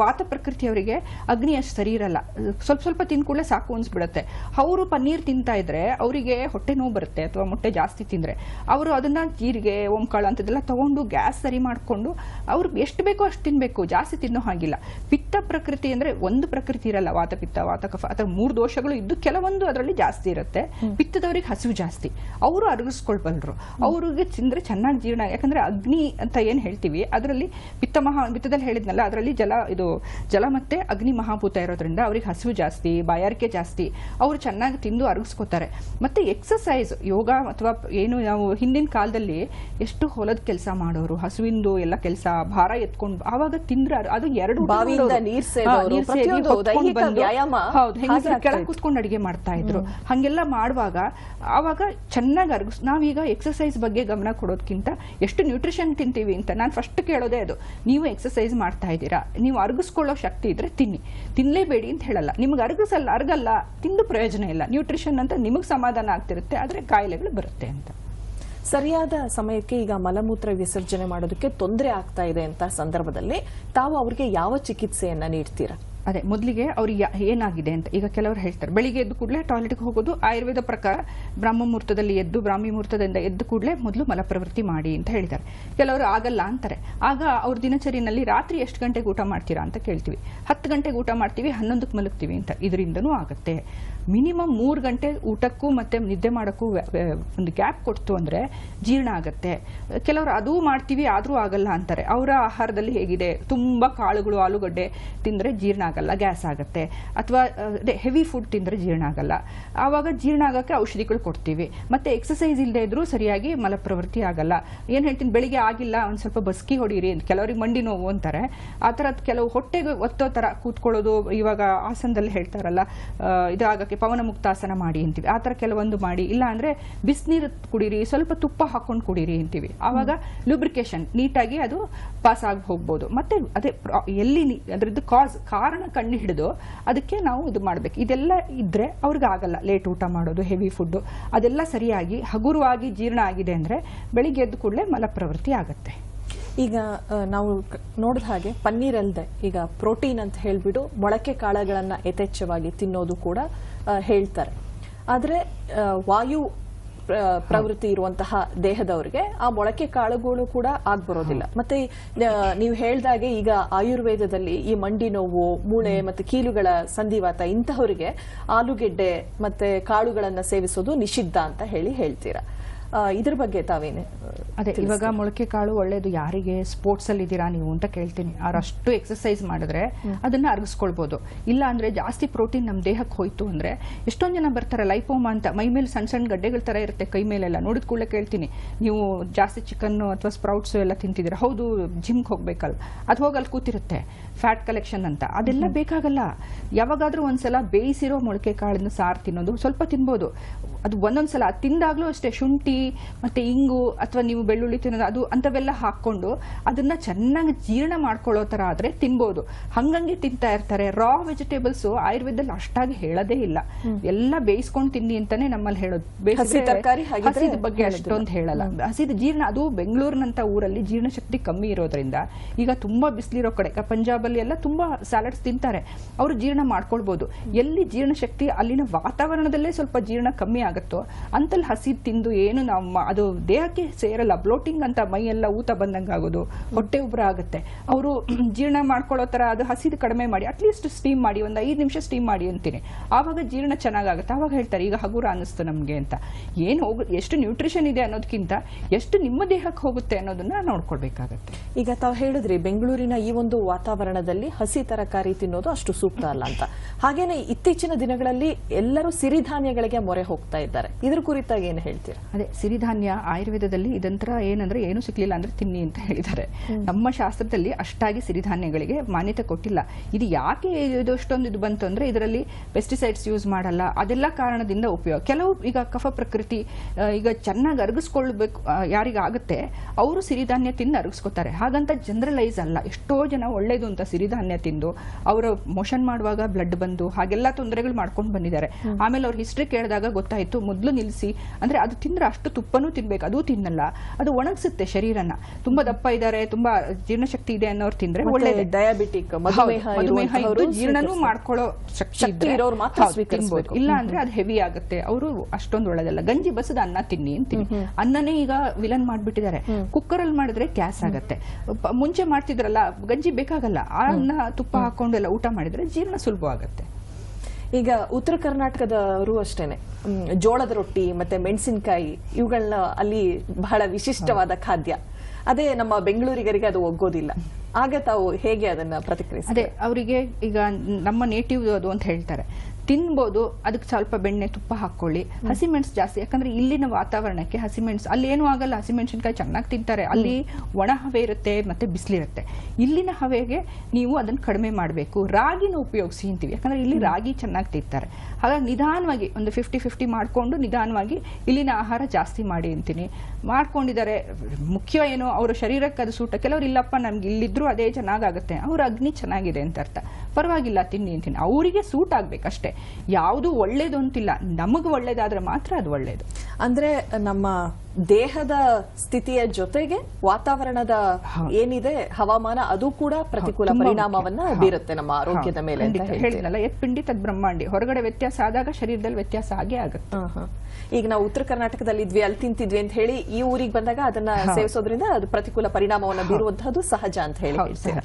ವಾತ ಪ್ರಕೃತಿಯವರಿಗೆ ಅಗ್ನಿ ಅಷ್ಟು ಸರಿ ಇರಲ್ಲ. ಸ್ವಲ್ಪ ಸ್ವಲ್ಪ ತಿಂದ ಕೂಡಲೇ ಸಾಕು ಅನ್ಸ್ಬಿಡುತ್ತೆ. ಅವರು ಪನ್ನೀರ್ ತಿಂತಾ ಇದ್ರೆ ಅವರಿಗೆ ಹೊಟ್ಟೆ ನೋವು ಬರುತ್ತೆ ಅಥವಾ ಮೊಟ್ಟೆ ಜಾಸ್ತಿ ತಿಂದ್ರೆ. ಅವರು ಅದನ್ನ ಜೀರಿಗೆ ಓಂಕಾಳು ಅಂತದೆಲ್ಲ ತಗೊಂಡು ಗ್ಯಾಸ್ ಸರಿ ಮಾಡ್ಕೊಂಡು ಅವ್ರು ಎಷ್ಟು ಬೇಕೋ ಅಷ್ಟು ತಿನ್ಬೇಕು. ಜಾಸ್ತಿ ತಿನ್ನೋ ಹಾಗಿಲ್ಲ. ಪಿತ್ತ ಪ್ರಕೃತಿ ಅಂದ್ರೆ ಒಂದು ಪ್ರಕೃತಿ ಇರಲ್ಲ. ವಾತ ಪಿತ್ತ ವಾತ ಕಫ. ಅಥವಾ ಮೂರು ದೋಷಗಳು ಇದ್ದು ಕೆಲವೊಂದು ಅದರಲ್ಲಿ ಜಾಸ್ತಿ ಇರುತ್ತೆ. ಪಿತ್ತದವರಿಗೆ ಹಸಿವು ಜಾಸ್ತಿ ಅವರು ಅರಗಿಸ್ಕೊಳ್ಬಲ್ರು. ಅವ್ರಿಗೆ ತಿಂದರೆ ಚೆನ್ನಾಗಿ ಜೀರ್ಣ ಯಾಕಂದ್ರೆ ಅಗ್ನಿ ಅಂತ ಏನು ಹೇಳ್ತೀವಿ ಅದರಲ್ಲಿ ಪಿತ್ತ ಮಹಾ ಪಿತ್ತದಲ್ಲಿ ಹೇಳಿದ್ನಲ್ಲ ಅದರಲ್ಲಿ ಜಲ ಇದು ಜಲ ಮತ್ತೆ ಅಗ್ನಿ ಮಹಾಭೂತ ಇರೋದ್ರಿಂದ ಅವ್ರಿಗೆ ಹಸಿವು ಜಾಸ್ತಿ ಬಾಯಾರಿಕೆ ಜಾಸ್ತಿ ಅವರು ಚೆನ್ನಾಗಿ ತಿಂದು ಅರಗಿಸ್ಕೋತಾರೆ. ಮತ್ತೆ ಎಕ್ಸಸೈಸ್ ಯೋಗ ಅಥವಾ ಏನು ನಾವು ಹಿಂದಿನ ಕಾಲದಲ್ಲಿ ಎಷ್ಟು ಹೊಲದ ಕೆಲಸ ಮಾಡೋರು ಹಸುವಿಂದು ಎಲ್ಲ ಕೆಲಸ ಭಾರ ಎತ್ಕೊಂಡು ಆವಾಗ ತಿಂದ್ರೆ ಅದು- ಎರಡು ನೀರ್ ಕೆಳಗೆ. ಕುತ್ಕೊಂಡು ಅಡಿಗೆ ಮಾಡ್ತಾ ಇದ್ರು. ಹಂಗೆಲ್ಲ ಮಾಡುವಾಗ ಆವಾಗ ಚೆನ್ನಾಗಿ ಅರ್ಗಿಸ್ ನಾವೀಗ ಎಕ್ಸಸೈಸ್ ಬಗ್ಗೆ ಗಮನ ಕೊಡೋದಕ್ಕಿಂತ ಎಷ್ಟು ನ್ಯೂಟ್ರಿಷನ್ ತಿಂತೀವಿ ಅಂತ ನಾನು ಫಸ್ಟ್ ಕೇಳೋದೇ ಅದು. ನೀವು ಎಕ್ಸಸೈಸ್ ಮಾಡ್ತಾ ಇದ್ದೀರಾ. ನೀವು ಅರ್ಗಿಸ್ಕೊಳ್ಳೋ ಶಕ್ತಿ ಇದ್ರೆ ತಿನ್ನಿ. ತಿನ್ನಲೇಬೇಡಿ ಅಂತ ಹೇಳಲ್ಲ. ನಿಮ್ಗೆ ಅರ್ಗಿಸಲ್ಲ ಅರ್ಗಲ್ಲ, ತಿಂದು ಪ್ರಯೋಜನ ಇಲ್ಲ. ನ್ಯೂಟ್ರಿಷನ್ ಅಂತ ನಿಮಗೆ ಸಮಾಧಾನ ಆಗ್ತಿರುತ್ತೆ, ಆದರೆ ಕಾಯಿಲೆಗಳು ಬರುತ್ತೆ ಅಂತ. ಸರಿಯಾದ ಸಮಯಕ್ಕೆ ಈಗ ಮಲಮೂತ್ರ ವಿಸರ್ಜನೆ ಮಾಡೋದಕ್ಕೆ ತೊಂದರೆ ಆಗ್ತಾ ಇದೆ ಅಂತ ಸಂದರ್ಭದಲ್ಲಿ ತಾವು ಅವ್ರಿಗೆ ಯಾವ ಚಿಕಿತ್ಸೆಯನ್ನ ನೀಡ್ತೀರಾ? ಅದೇ, ಮೊದಲಿಗೆ ಅವ್ರಿಗೆ ಏನಾಗಿದೆ ಅಂತ ಈಗ ಕೆಲವರು ಹೇಳ್ತಾರೆ. ಬೆಳಿಗ್ಗೆ ಎದ್ದು ಕೂಡಲೇ ಟಾಯ್ಲೆಟ್ಗೆ ಹೋಗೋದು, ಆಯುರ್ವೇದ ಪ್ರಕಾರ ಬ್ರಾಹ್ಮ ಮುಹೂರ್ತದಲ್ಲಿ ಎದ್ದು, ಬ್ರಾಹ್ಮಿ ಮುಹೂರ್ತದಿಂದ ಎದ್ದು ಕೂಡಲೇ ಮೊದಲು ಮಲಪ್ರವೃತ್ತಿ ಮಾಡಿ ಅಂತ ಹೇಳಿದ್ದಾರೆ. ಕೆಲವರು ಆಗಲ್ಲ ಅಂತಾರೆ. ಆಗ ಅವ್ರ ದಿನಚರಿನಲ್ಲಿ ರಾತ್ರಿ ಎಷ್ಟು ಗಂಟೆಗೆ ಊಟ ಮಾಡ್ತೀರಾ ಅಂತ ಕೇಳ್ತೀವಿ. ಹತ್ತು ಗಂಟೆಗೆ ಊಟ ಮಾಡ್ತೀವಿ, ಹನ್ನೊಂದಕ್ಕೆ ಮಲಗ್ತೀವಿ ಅಂತ. ಇದರಿಂದನೂ ಆಗುತ್ತೆ. ಮಿನಿಮಮ್ ಮೂರು ಗಂಟೆ ಊಟಕ್ಕೂ ಮತ್ತು ನಿದ್ದೆ ಮಾಡೋಕ್ಕೂ ಒಂದು ಗ್ಯಾಪ್ ಕೊಡ್ತು ಅಂದರೆ ಜೀರ್ಣ ಆಗುತ್ತೆ. ಕೆಲವರು ಅದೂ ಮಾಡ್ತೀವಿ ಆದರೂ ಆಗಲ್ಲ ಅಂತಾರೆ. ಅವರ ಆಹಾರದಲ್ಲಿ ಹೇಗಿದೆ? ತುಂಬ ಕಾಳುಗಳು ಆಲೂಗಡ್ಡೆ ತಿಂದರೆ ಜೀರ್ಣ ಆಗಲ್ಲ ಗ್ಯಾಸ್ ಆಗುತ್ತೆ. ಅಥವಾ ಹೆವಿ ಫುಡ್ ತಿಂದರೆ ಜೀರ್ಣ ಆಗಲ್ಲ. ಆವಾಗ ಜೀರ್ಣ ಆಗೋಕ್ಕೆ ಔಷಧಿಗಳು ಕೊಡ್ತೀವಿ. ಮತ್ತು ಎಕ್ಸಸೈಸ್ ಇಲ್ಲದೆ ಇದ್ದರೂ ಸರಿಯಾಗಿ ಮಲಪ್ರವೃತ್ತಿ ಆಗಲ್ಲ. ಏನು ಹೇಳ್ತೀನಿ ಬೆಳಿಗ್ಗೆ ಆಗಿಲ್ಲ ಒಂದು ಸ್ವಲ್ಪ ಬಸ್ಕಿ ಹೊಡೀರಿ ಅಂತ. ಕೆಲವರಿಗೆ ಮಂಡಿ ನೋವು ಅಂತಾರೆ. ಆ ಥರ ಕೆಲವು ಹೊಟ್ಟೆಗೆ ಒತ್ತೋ ಥರ ಕೂತ್ಕೊಳ್ಳೋದು ಇವಾಗ ಆಸನದಲ್ಲಿ ಹೇಳ್ತಾರಲ್ಲ ಆ, ಇದಾಗಕ್ಕೆ ಪವನ ಮುಕ್ತಾಸನ ಮಾಡಿ ಅಂತೀವಿ. ಆ ಥರ ಕೆಲವೊಂದು ಮಾಡಿ. ಇಲ್ಲ ಅಂದರೆ ಬಿಸಿನೀರು ಕುಡೀರಿ, ಸ್ವಲ್ಪ ತುಪ್ಪ ಹಾಕೊಂಡು ಕುಡೀರಿ ಅಂತೀವಿ. ಆವಾಗ ಲುಬ್ರಿಕೇಶನ್ ನೀಟಾಗಿ ಅದು ಪಾಸ್ ಆಗಿ ಹೋಗ್ಬೋದು. ಮತ್ತು ಅದೇ ಎಲ್ಲಿ ಅದರದ್ದು ಕಾಸ್ ಕಾರಣ ಕಣ್ಣು ಹಿಡಿದು ಅದಕ್ಕೆ ನಾವು ಇದು ಮಾಡಬೇಕು. ಇದೆಲ್ಲ ಇದ್ದರೆ ಅವ್ರಿಗೆ ಆಗಲ್ಲ. ಲೇಟ್ ಊಟ ಮಾಡೋದು ಹೆವಿ ಫುಡ್ಡು ಅದೆಲ್ಲ ಸರಿಯಾಗಿ, ಹಗುರವಾಗಿ ಜೀರ್ಣ ಆಗಿದೆ ಅಂದರೆ ಬೆಳಿಗ್ಗೆ ಎದ್ದು ಕೂಡಲೇ ಮಲಪ್ರವೃತ್ತಿ ಆಗುತ್ತೆ. ಈಗ ನಾವು ನೋಡಿದ ಹಾಗೆ ಪನ್ನೀರ್ ಅಲ್ಲದೆ ಈಗ ಪ್ರೋಟೀನ್ ಅಂತ ಹೇಳಿಬಿಟ್ಟು ಮೊಳಕೆ ಕಾಳುಗಳನ್ನು ಯಥೇಚ್ಛವಾಗಿ ತಿನ್ನೋದು ಕೂಡ ಹೇಳ್ತಾರೆ. ಆದರೆ ವಾಯು ಪ್ರವೃತ್ತಿ ಇರುವಂತಹ ದೇಹದವರಿಗೆ ಆ ಮೊಳಕೆ ಕಾಳುಗಳು ಕೂಡ ಆಗ್ಬರೋದಿಲ್ಲ. ಮತ್ತೆ ನೀವು ಹೇಳ್ದಾಗೆ ಈಗ ಆಯುರ್ವೇದದಲ್ಲಿ ಈ ಮಂಡಿ ನೋವು ಮೂಳೆ ಮತ್ತೆ ಕೀಲುಗಳ ಸಂಧಿವಾತ ಇಂತಹವರಿಗೆ ಆಲೂಗೆಡ್ಡೆ ಮತ್ತೆ ಕಾಳುಗಳನ್ನ ಸೇವಿಸೋದು ನಿಷಿದ್ಧ ಅಂತ ಹೇಳಿ ಹೇಳ್ತೀರಾ. ಇದ್ರ ಬಗ್ಗೆ ತಾವೇನೆ ಅದೇ ಇವಾಗ ಮೊಳಕೆ ಕಾಳು ಒಳ್ಳೇದು ಯಾರಿಗೆ ಸ್ಪೋರ್ಟ್ಸ್ ಅಲ್ಲಿ ಇದ್ದೀರಾ ನೀವು ಅಂತ ಕೇಳ್ತೀನಿ. ಅವ್ರಷ್ಟು ಎಕ್ಸಸೈಸ್ ಮಾಡಿದ್ರೆ ಅದನ್ನ ಅರ್ಗಿಸ್ಕೊಳ್ಬಹುದು ಇಲ್ಲ ಅಂದ್ರೆ ಜಾಸ್ತಿ ಪ್ರೋಟೀನ್ ನಮ್ಮ ದೇಹಕ್ಕೆ ಹೋಯ್ತು ಅಂದ್ರೆ ಎಷ್ಟೊಂದು ಜನ ಬರ್ತಾರೆ ಲೈಪೋಮಾ ಅಂತ. ಮೈ ಮೇಲೆ ಸಣ್ಣ ಸಣ್ಣ ಗಡ್ಡೆಗಳ ತರ ಇರುತ್ತೆ ಕೈ ಮೇಲೆಲ್ಲ. ನೋಡಿದ ಕೂಡಲೇ ಕೇಳ್ತೀನಿ. ನೀವು ಜಾಸ್ತಿ ಚಿಕನ್ ಅಥವಾ ಸ್ಪ್ರೌಟ್ಸ್ ಎಲ್ಲ ತಿಂತಿದ್ದೀರಾ. ಹೌದು ಜಿಮ್ಗೆ ಹೋಗ್ಬೇಕಲ್ಲ ಅದು ಹೋಗಿ ಅಲ್ಲಿ ಕೂತಿರುತ್ತೆ. ಫ್ಯಾಟ್ ಕಲೆಕ್ಷನ್ ಅಂತ. ಅದೆಲ್ಲ ಬೇಕಾಗಲ್ಲ. ಯಾವಾಗಾದ್ರೂ ಒಂದ್ಸಲ ಬೇಯಿಸಿರೋ ಮೊಳಕೆ ಕಾಳನ್ನು ಸಾರು ತಿನ್ನೋದು ಸ್ವಲ್ಪ ತಿನ್ಬೋದು. ಅದು ಒಂದೊಂದ್ಸಲ ಸಲ ತಿಂದಾಗ್ಲೂ ಅಷ್ಟೇ ಶುಂಠಿ ಮತ್ತೆ ಇಂಗು ಅಥವಾ ನೀವು ಬೆಳ್ಳುಳ್ಳಿ ತಿನ್ನೋದು ಅದು ಅಂತವೆಲ್ಲ ಹಾಕೊಂಡು ಅದನ್ನ ಚೆನ್ನಾಗಿ ಜೀರ್ಣ ಮಾಡ್ಕೊಳ್ಳೋ ತರ ಆದ್ರೆ ತಿನ್ಬೋದು. ಹಂಗಂಗೆ ತಿಂತಾ ಇರ್ತಾರೆ. ರಾ ವೆಜಿಟೇಬಲ್ಸ್ ಆಯುರ್ವೇದದಲ್ಲಿ ಅಷ್ಟಾಗಿ ಹೇಳೋದೇ ಇಲ್ಲ. ಎಲ್ಲ ಬೇಯಿಸ್ಕೊಂಡು ತಿನ್ನಿ ಅಂತಾನೆ ನಮ್ಮಲ್ಲಿ ಹೇಳೋದು. ಹಸಿದ ಬಗ್ಗೆ. ಅಷ್ಟೊಂದು ಹೇಳಲ್ಲ. ಹಸಿದ ಜೀರ್ಣ ಅದು ಬೆಂಗಳೂರಿನಂತ ಊರಲ್ಲಿ ಜೀರ್ಣಶಕ್ತಿ ಕಮ್ಮಿ ಇರೋದ್ರಿಂದ ಈಗ ತುಂಬಾ ಬಿಸಿಲಿರೋ ಕಡೆ ಈಗ ಪಂಜಾಬಲ್ಲಿ ಎಲ್ಲ ತುಂಬಾ ಸ್ಯಾಲಡ್ಸ್ ತಿಂತಾರೆ. ಅವರು ಜೀರ್ಣ ಮಾಡ್ಕೊಳ್ಬೋದು. ಎಲ್ಲಿ ಜೀರ್ಣಶಕ್ತಿ ಅಲ್ಲಿನ ವಾತಾವರಣದಲ್ಲೇ ಸ್ವಲ್ಪ ಜೀರ್ಣ ಕಮ್ಮಿ ಆಗುತ್ತೋ, ಅಂತಲ್ಲಿ ಹಸಿ ತಿಂದು ಏನು ನಾವು ಅದು ದೇಹಕ್ಕೆ ಸೇರಲ್ಲ ಬ್ಲೋಟಿಂಗ್ ಅಂತ ಮೈ ಎಲ್ಲ ಊತ ಬಂದಂಗೆ ಆಗೋದು, ಹೊಟ್ಟೆ ಉಬ್ಬರ ಆಗುತ್ತೆ. ಅವರು *clears throat* ಜೀರ್ಣ ಮಾಡ್ಕೊಳ್ಳೋ ತರ ಅದು ಹಸಿದು ಕಡಿಮೆ ಮಾಡಿ ಅಟ್ಲೀಸ್ಟ್ ಸ್ಟೀಮ್ ಮಾಡಿ, ಒಂದು ಐದು ನಿಮಿಷ ಸ್ಟೀಮ್ ಮಾಡಿ ಅಂತೀನಿ. ಆವಾಗ ಜೀರ್ಣ ಚೆನ್ನಾಗಾಗುತ್ತೆ ಆವಾಗ ಹೇಳ್ತಾರೆ, ಈಗ ಹಗುರ ಅನ್ನಿಸ್ತು ನಮಗೆ ಅಂತ. ಏನು ಹೋಗ, ಎಷ್ಟು ನ್ಯೂಟ್ರಿಷನ್ ಇದೆ ಅನ್ನೋದಕ್ಕಿಂತ ಎಷ್ಟು ನಿಮ್ಮ ದೇಹಕ್ಕೆ ಹೋಗುತ್ತೆ ಅನ್ನೋದನ್ನ ನೋಡ್ಕೊಳ್ಬೇಕಾಗತ್ತೆ. ಈಗ ತಾವು ಹೇಳಿದ್ರಿ, ಬೆಂಗಳೂರಿನ ಈ ಒಂದು ವಾತಾವರಣದಲ್ಲಿ ಹಸಿ ತರಕಾರಿ ತಿನ್ನೋದು ಅಷ್ಟು ಸೂಕ್ತ ಅಲ್ಲ ಅಂತ. ಹಾಗೇನೆ ಇತ್ತೀಚಿನ ದಿನಗಳಲ್ಲಿ ಎಲ್ಲರೂ ಸಿರಿಧಾನ್ಯಗಳಿಗೆ ಮೊರೆ ಹೋಗ್ತಾ ಇದ್ದಾರೆ. ಇದ್ರ ಕುರಿತಾಗಿ ಏನು ಹೇಳ್ತೀರಾ? ಅದೇ ಸಿರಿಧಾನ್ಯ ಆಯುರ್ವೇದದಲ್ಲಿ ಇದಂತರ ಏನಂದ್ರೆ ಏನು ಸಿಕ್ಲಿಲ್ಲ ಅಂದ್ರೆ ತಿನ್ನಿ ಅಂತ ಹೇಳಿದ್ದಾರೆ. ನಮ್ಮ ಶಾಸ್ತ್ರದಲ್ಲಿ ಅಷ್ಟಾಗಿ ಸಿರಿಧಾನ್ಯಗಳಿಗೆ ಮಾನ್ಯತೆ ಕೊಟ್ಟಿಲ್ಲ. ಇದು ಯಾಕೆ ಇದಷ್ಟೊಂದು ಇದು ಬಂತು ಅಂದ್ರೆ ಇದರಲ್ಲಿ ಪೆಸ್ಟಿಸೈಡ್ಸ್ ಯೂಸ್ ಮಾಡಲ್ಲ. ಅದೆಲ್ಲ ಕಾರಣದಿಂದ ಉಪಯೋಗ. ಕೆಲವು ಈಗ ಕಫ ಪ್ರಕೃತಿ ಈಗ ಚೆನ್ನಾಗಿ ಅರಗಿಸ್ಕೊಳ್ಬೇಕು ಯಾರಿಗಾಗುತ್ತೆ ಅವರು ಸಿರಿಧಾನ್ಯ ತಿಂದು ಅರಗಿಸ್ಕೊತಾರೆ. ಹಾಗಂತ ಜನರಲೈಸ್ ಅಲ್ಲ. ಎಷ್ಟೋ ಜನ ಒಳ್ಳೇದು ಅಂತ ಸಿರಿಧಾನ್ಯ ತಿಂದು ಅವರು ಮೋಷನ್ ಮಾಡುವಾಗ ಬ್ಲಡ್ ಬಂದು ಹಾಗೆಲ್ಲ ತೊಂದರೆಗಳು ಮಾಡ್ಕೊಂಡು ಬಂದಿದ್ದಾರೆ. ಆಮೇಲೆ ಅವ್ರ ಹಿಸ್ಟ್ರಿ ಕೇಳಿದಾಗ ಗೊತ್ತಾಯ್ತು ಮೊದಲು ನಿಲ್ಲಿಸಿ ಅಂದ್ರೆ ಅದು ತಿಂದರೆ ಅಷ್ಟು ತುಪ್ಪನೂ ತಿನ್ಬೇಕು ಅದು ತಿನ್ನಲ್ಲ. ಅದು ಒಣಗಿಸುತ್ತೆ ಶರೀರನ. ತುಂಬಾ ದಪ್ಪ ಇದ್ದಾರೆ ತುಂಬಾ ಜೀರ್ಣಶಕ್ತಿ ಇದೆ ಅನ್ನೋರು ತಿಂದ್ರೆ ಒಳ್ಳೆಯ ಡಯಾಬಿಟಿಕ್ ಮಧುಮೇಹ ಇದ್ದು ಜೀರ್ಣನೂ. ಮಾಡ್ಕೊಳ್ಳೋ ಶಕ್ತಿ ಇರೋರು ಮಾತ್ರ ತಿನ್ಬೋದು. ಇಲ್ಲ ಅಂದ್ರೆ ಅದು ಹೆವಿ ಆಗುತ್ತೆ. ಅವರು ಅಷ್ಟೊಂದು ಒಳ್ಳೆದಲ್ಲ. ಗಂಜಿ ಬಸದ ಅನ್ನ ತಿನ್ನಿ ಅಂತೀನಿ ಅನ್ನನೇ ಈಗ ವಿಲನ್ ಮಾಡಿಬಿಟ್ಟಿದ್ದಾರೆ. ಕುಕ್ಕರ್ ಅಲ್ಲಿ ಮಾಡಿದ್ರೆ ಗ್ಯಾಸ್ ಆಗುತ್ತೆ. ಮುಂಚೆ ಮಾಡ್ತಿದ್ರಲ್ಲ ಗಂಜಿ ಬೇಕಾಗಲ್ಲ. ಆ ಅನ್ನ ತುಪ್ಪ ಹಾಕೊಂಡು ಎಲ್ಲ ಊಟ ಮಾಡಿದ್ರೆ ಜೀರ್ಣ ಸುಲಭ ಆಗುತ್ತೆ. ಈಗ ಉತ್ತರ ಕರ್ನಾಟಕದವರು ಅಷ್ಟೇನೆ. ಜೋಳದ ರೊಟ್ಟಿ ಮತ್ತೆ ಮೆಣಸಿನಕಾಯಿ ಇವುಗಳನ್ನ ಅಲ್ಲಿ ಬಹಳ ವಿಶಿಷ್ಟವಾದ ಖಾದ್ಯ. ಅದೇ ನಮ್ಮ ಬೆಂಗಳೂರಿಗರಿಗೆ ಅದು ಒಗ್ಗೋದಿಲ್ಲ. ಆಗ ತಾವು ಹೇಗೆ ಅದನ್ನ ಪ್ರತಿಕ್ರಿಯಿಸಿ ಅದೇ ಅವರಿಗೆ ಈಗ ನಮ್ಮ ನೇಟಿವ್ ಅದು ಅಂತ ಹೇಳ್ತಾರೆ. ತಿನ್ಬೋದು ಅದಕ್ಕೆ ಸ್ವಲ್ಪ ಬೆಣ್ಣೆ ತುಪ್ಪ ಹಾಕೊಳ್ಳಿ ಹಸಿಮೆಣಸು ಜಾಸ್ತಿ ಯಾಕಂದ್ರೆ ಇಲ್ಲಿನ ವಾತಾವರಣಕ್ಕೆ ಹಸಿಮೆಣಸು ಅಲ್ಲಿ ಏನೂ ಆಗಲ್ಲ ಹಸಿಮೆಣಸಿನ್ಕಾಯಿ ಚೆನ್ನಾಗಿ ತಿಂತಾರೆ. ಅಲ್ಲಿ ಒಣ ಹವೆ ಇರುತ್ತೆ ಮತ್ತೆ ಬಿಸಿಲಿರುತ್ತೆ. ಇಲ್ಲಿನ ಹವೆಗೆ ನೀವು ಅದನ್ನ ಕಡಿಮೆ ಮಾಡಬೇಕು. ರಾಗಿನ ಉಪಯೋಗಿಸಿ ಅಂತೀವಿ ಯಾಕಂದ್ರೆ ಇಲ್ಲಿ ರಾಗಿ ಚೆನ್ನಾಗಿ ತಿಂತಾರೆ. ಹಾಗಾಗಿ ನಿಧಾನವಾಗಿ ಒಂದು ಫಿಫ್ಟಿ ಫಿಫ್ಟಿ ಮಾಡಿಕೊಂಡು ನಿಧಾನವಾಗಿ ಇಲ್ಲಿನ ಆಹಾರ ಜಾಸ್ತಿ ಮಾಡಿ ಅಂತೀನಿ. ಮಾಡ್ಕೊಂಡಿದ್ದಾರೆ ಮುಖ್ಯ ಏನು ಅವರ ಶರೀರಕ್ಕೆ ಅದು ಸೂಟ. ಕೆಲವರು ಇಲ್ಲಪ್ಪ ನಮ್ಗೆ ಇಲ್ಲಿದ್ರು ಅದೇ ಚೆನ್ನಾಗಾಗುತ್ತೆ ಅವ್ರ ಅಗ್ನಿ ಚೆನ್ನಾಗಿದೆ ಅಂತ ಅರ್ಥ. ಪರವಾಗಿಲ್ಲ ತಿನ್ನಿ ಅಂತೀನಿ ಅವರಿಗೆ ಸೂಟ್ ಆಗ್ಬೇಕಷ್ಟೇ. ಯಾವುದು ಒಳ್ಳೇದು ಅಂತಿಲ್ಲ. ನಮಗೆ ಒಳ್ಳೇದಾದ್ರೆ ಮಾತ್ರ ಅದು ಒಳ್ಳೇದು. ಅಂದ್ರೆ ನಮ್ಮ ದೇಹದ ಸ್ಥಿತಿಯ ಜೊತೆಗೆ ವಾತಾವರಣದ ಏನಿದೆ ಹವಾಮಾನ ಅದು ಕೂಡ ಪ್ರತಿಕೂಲ ಪರಿಣಾಮವನ್ನ ಬೀರುತ್ತೆ ನಮ್ಮ ಆರೋಗ್ಯದ ಮೇಲೆ. ಹೇಳಿದ್ನಲ್ಲ ಎತ್ ಪಿಂಡಿ ತದ್ ಬ್ರಹ್ಮಾಂಡಿ. ಹೊರಗಡೆ ವ್ಯತ್ಯಾಸ ಆದಾಗ ಶರೀರದಲ್ಲಿ ವ್ಯತ್ಯಾಸ ಆಗೇ ಆಗುತ್ತೆ. ಈಗ ನಾವು ಉತ್ತರ ಕರ್ನಾಟಕದಲ್ಲಿ ಇದ್ವಿ ಅಲ್ಲಿ ತಿಂತಿದ್ವಿ ಅಂತ ಹೇಳಿ ಈ ಊರಿಗೆ ಬಂದಾಗ ಅದನ್ನ. ಸೇವಿಸೋದ್ರಿಂದ ಅದು ಪ್ರತಿಕೂಲ ಪರಿಣಾಮವನ್ನ ಬೀರುವಂತಹದ್ದು ಸಹಜ ಅಂತ ಹೇಳಿ ಹೇಳ್ತೀರಾ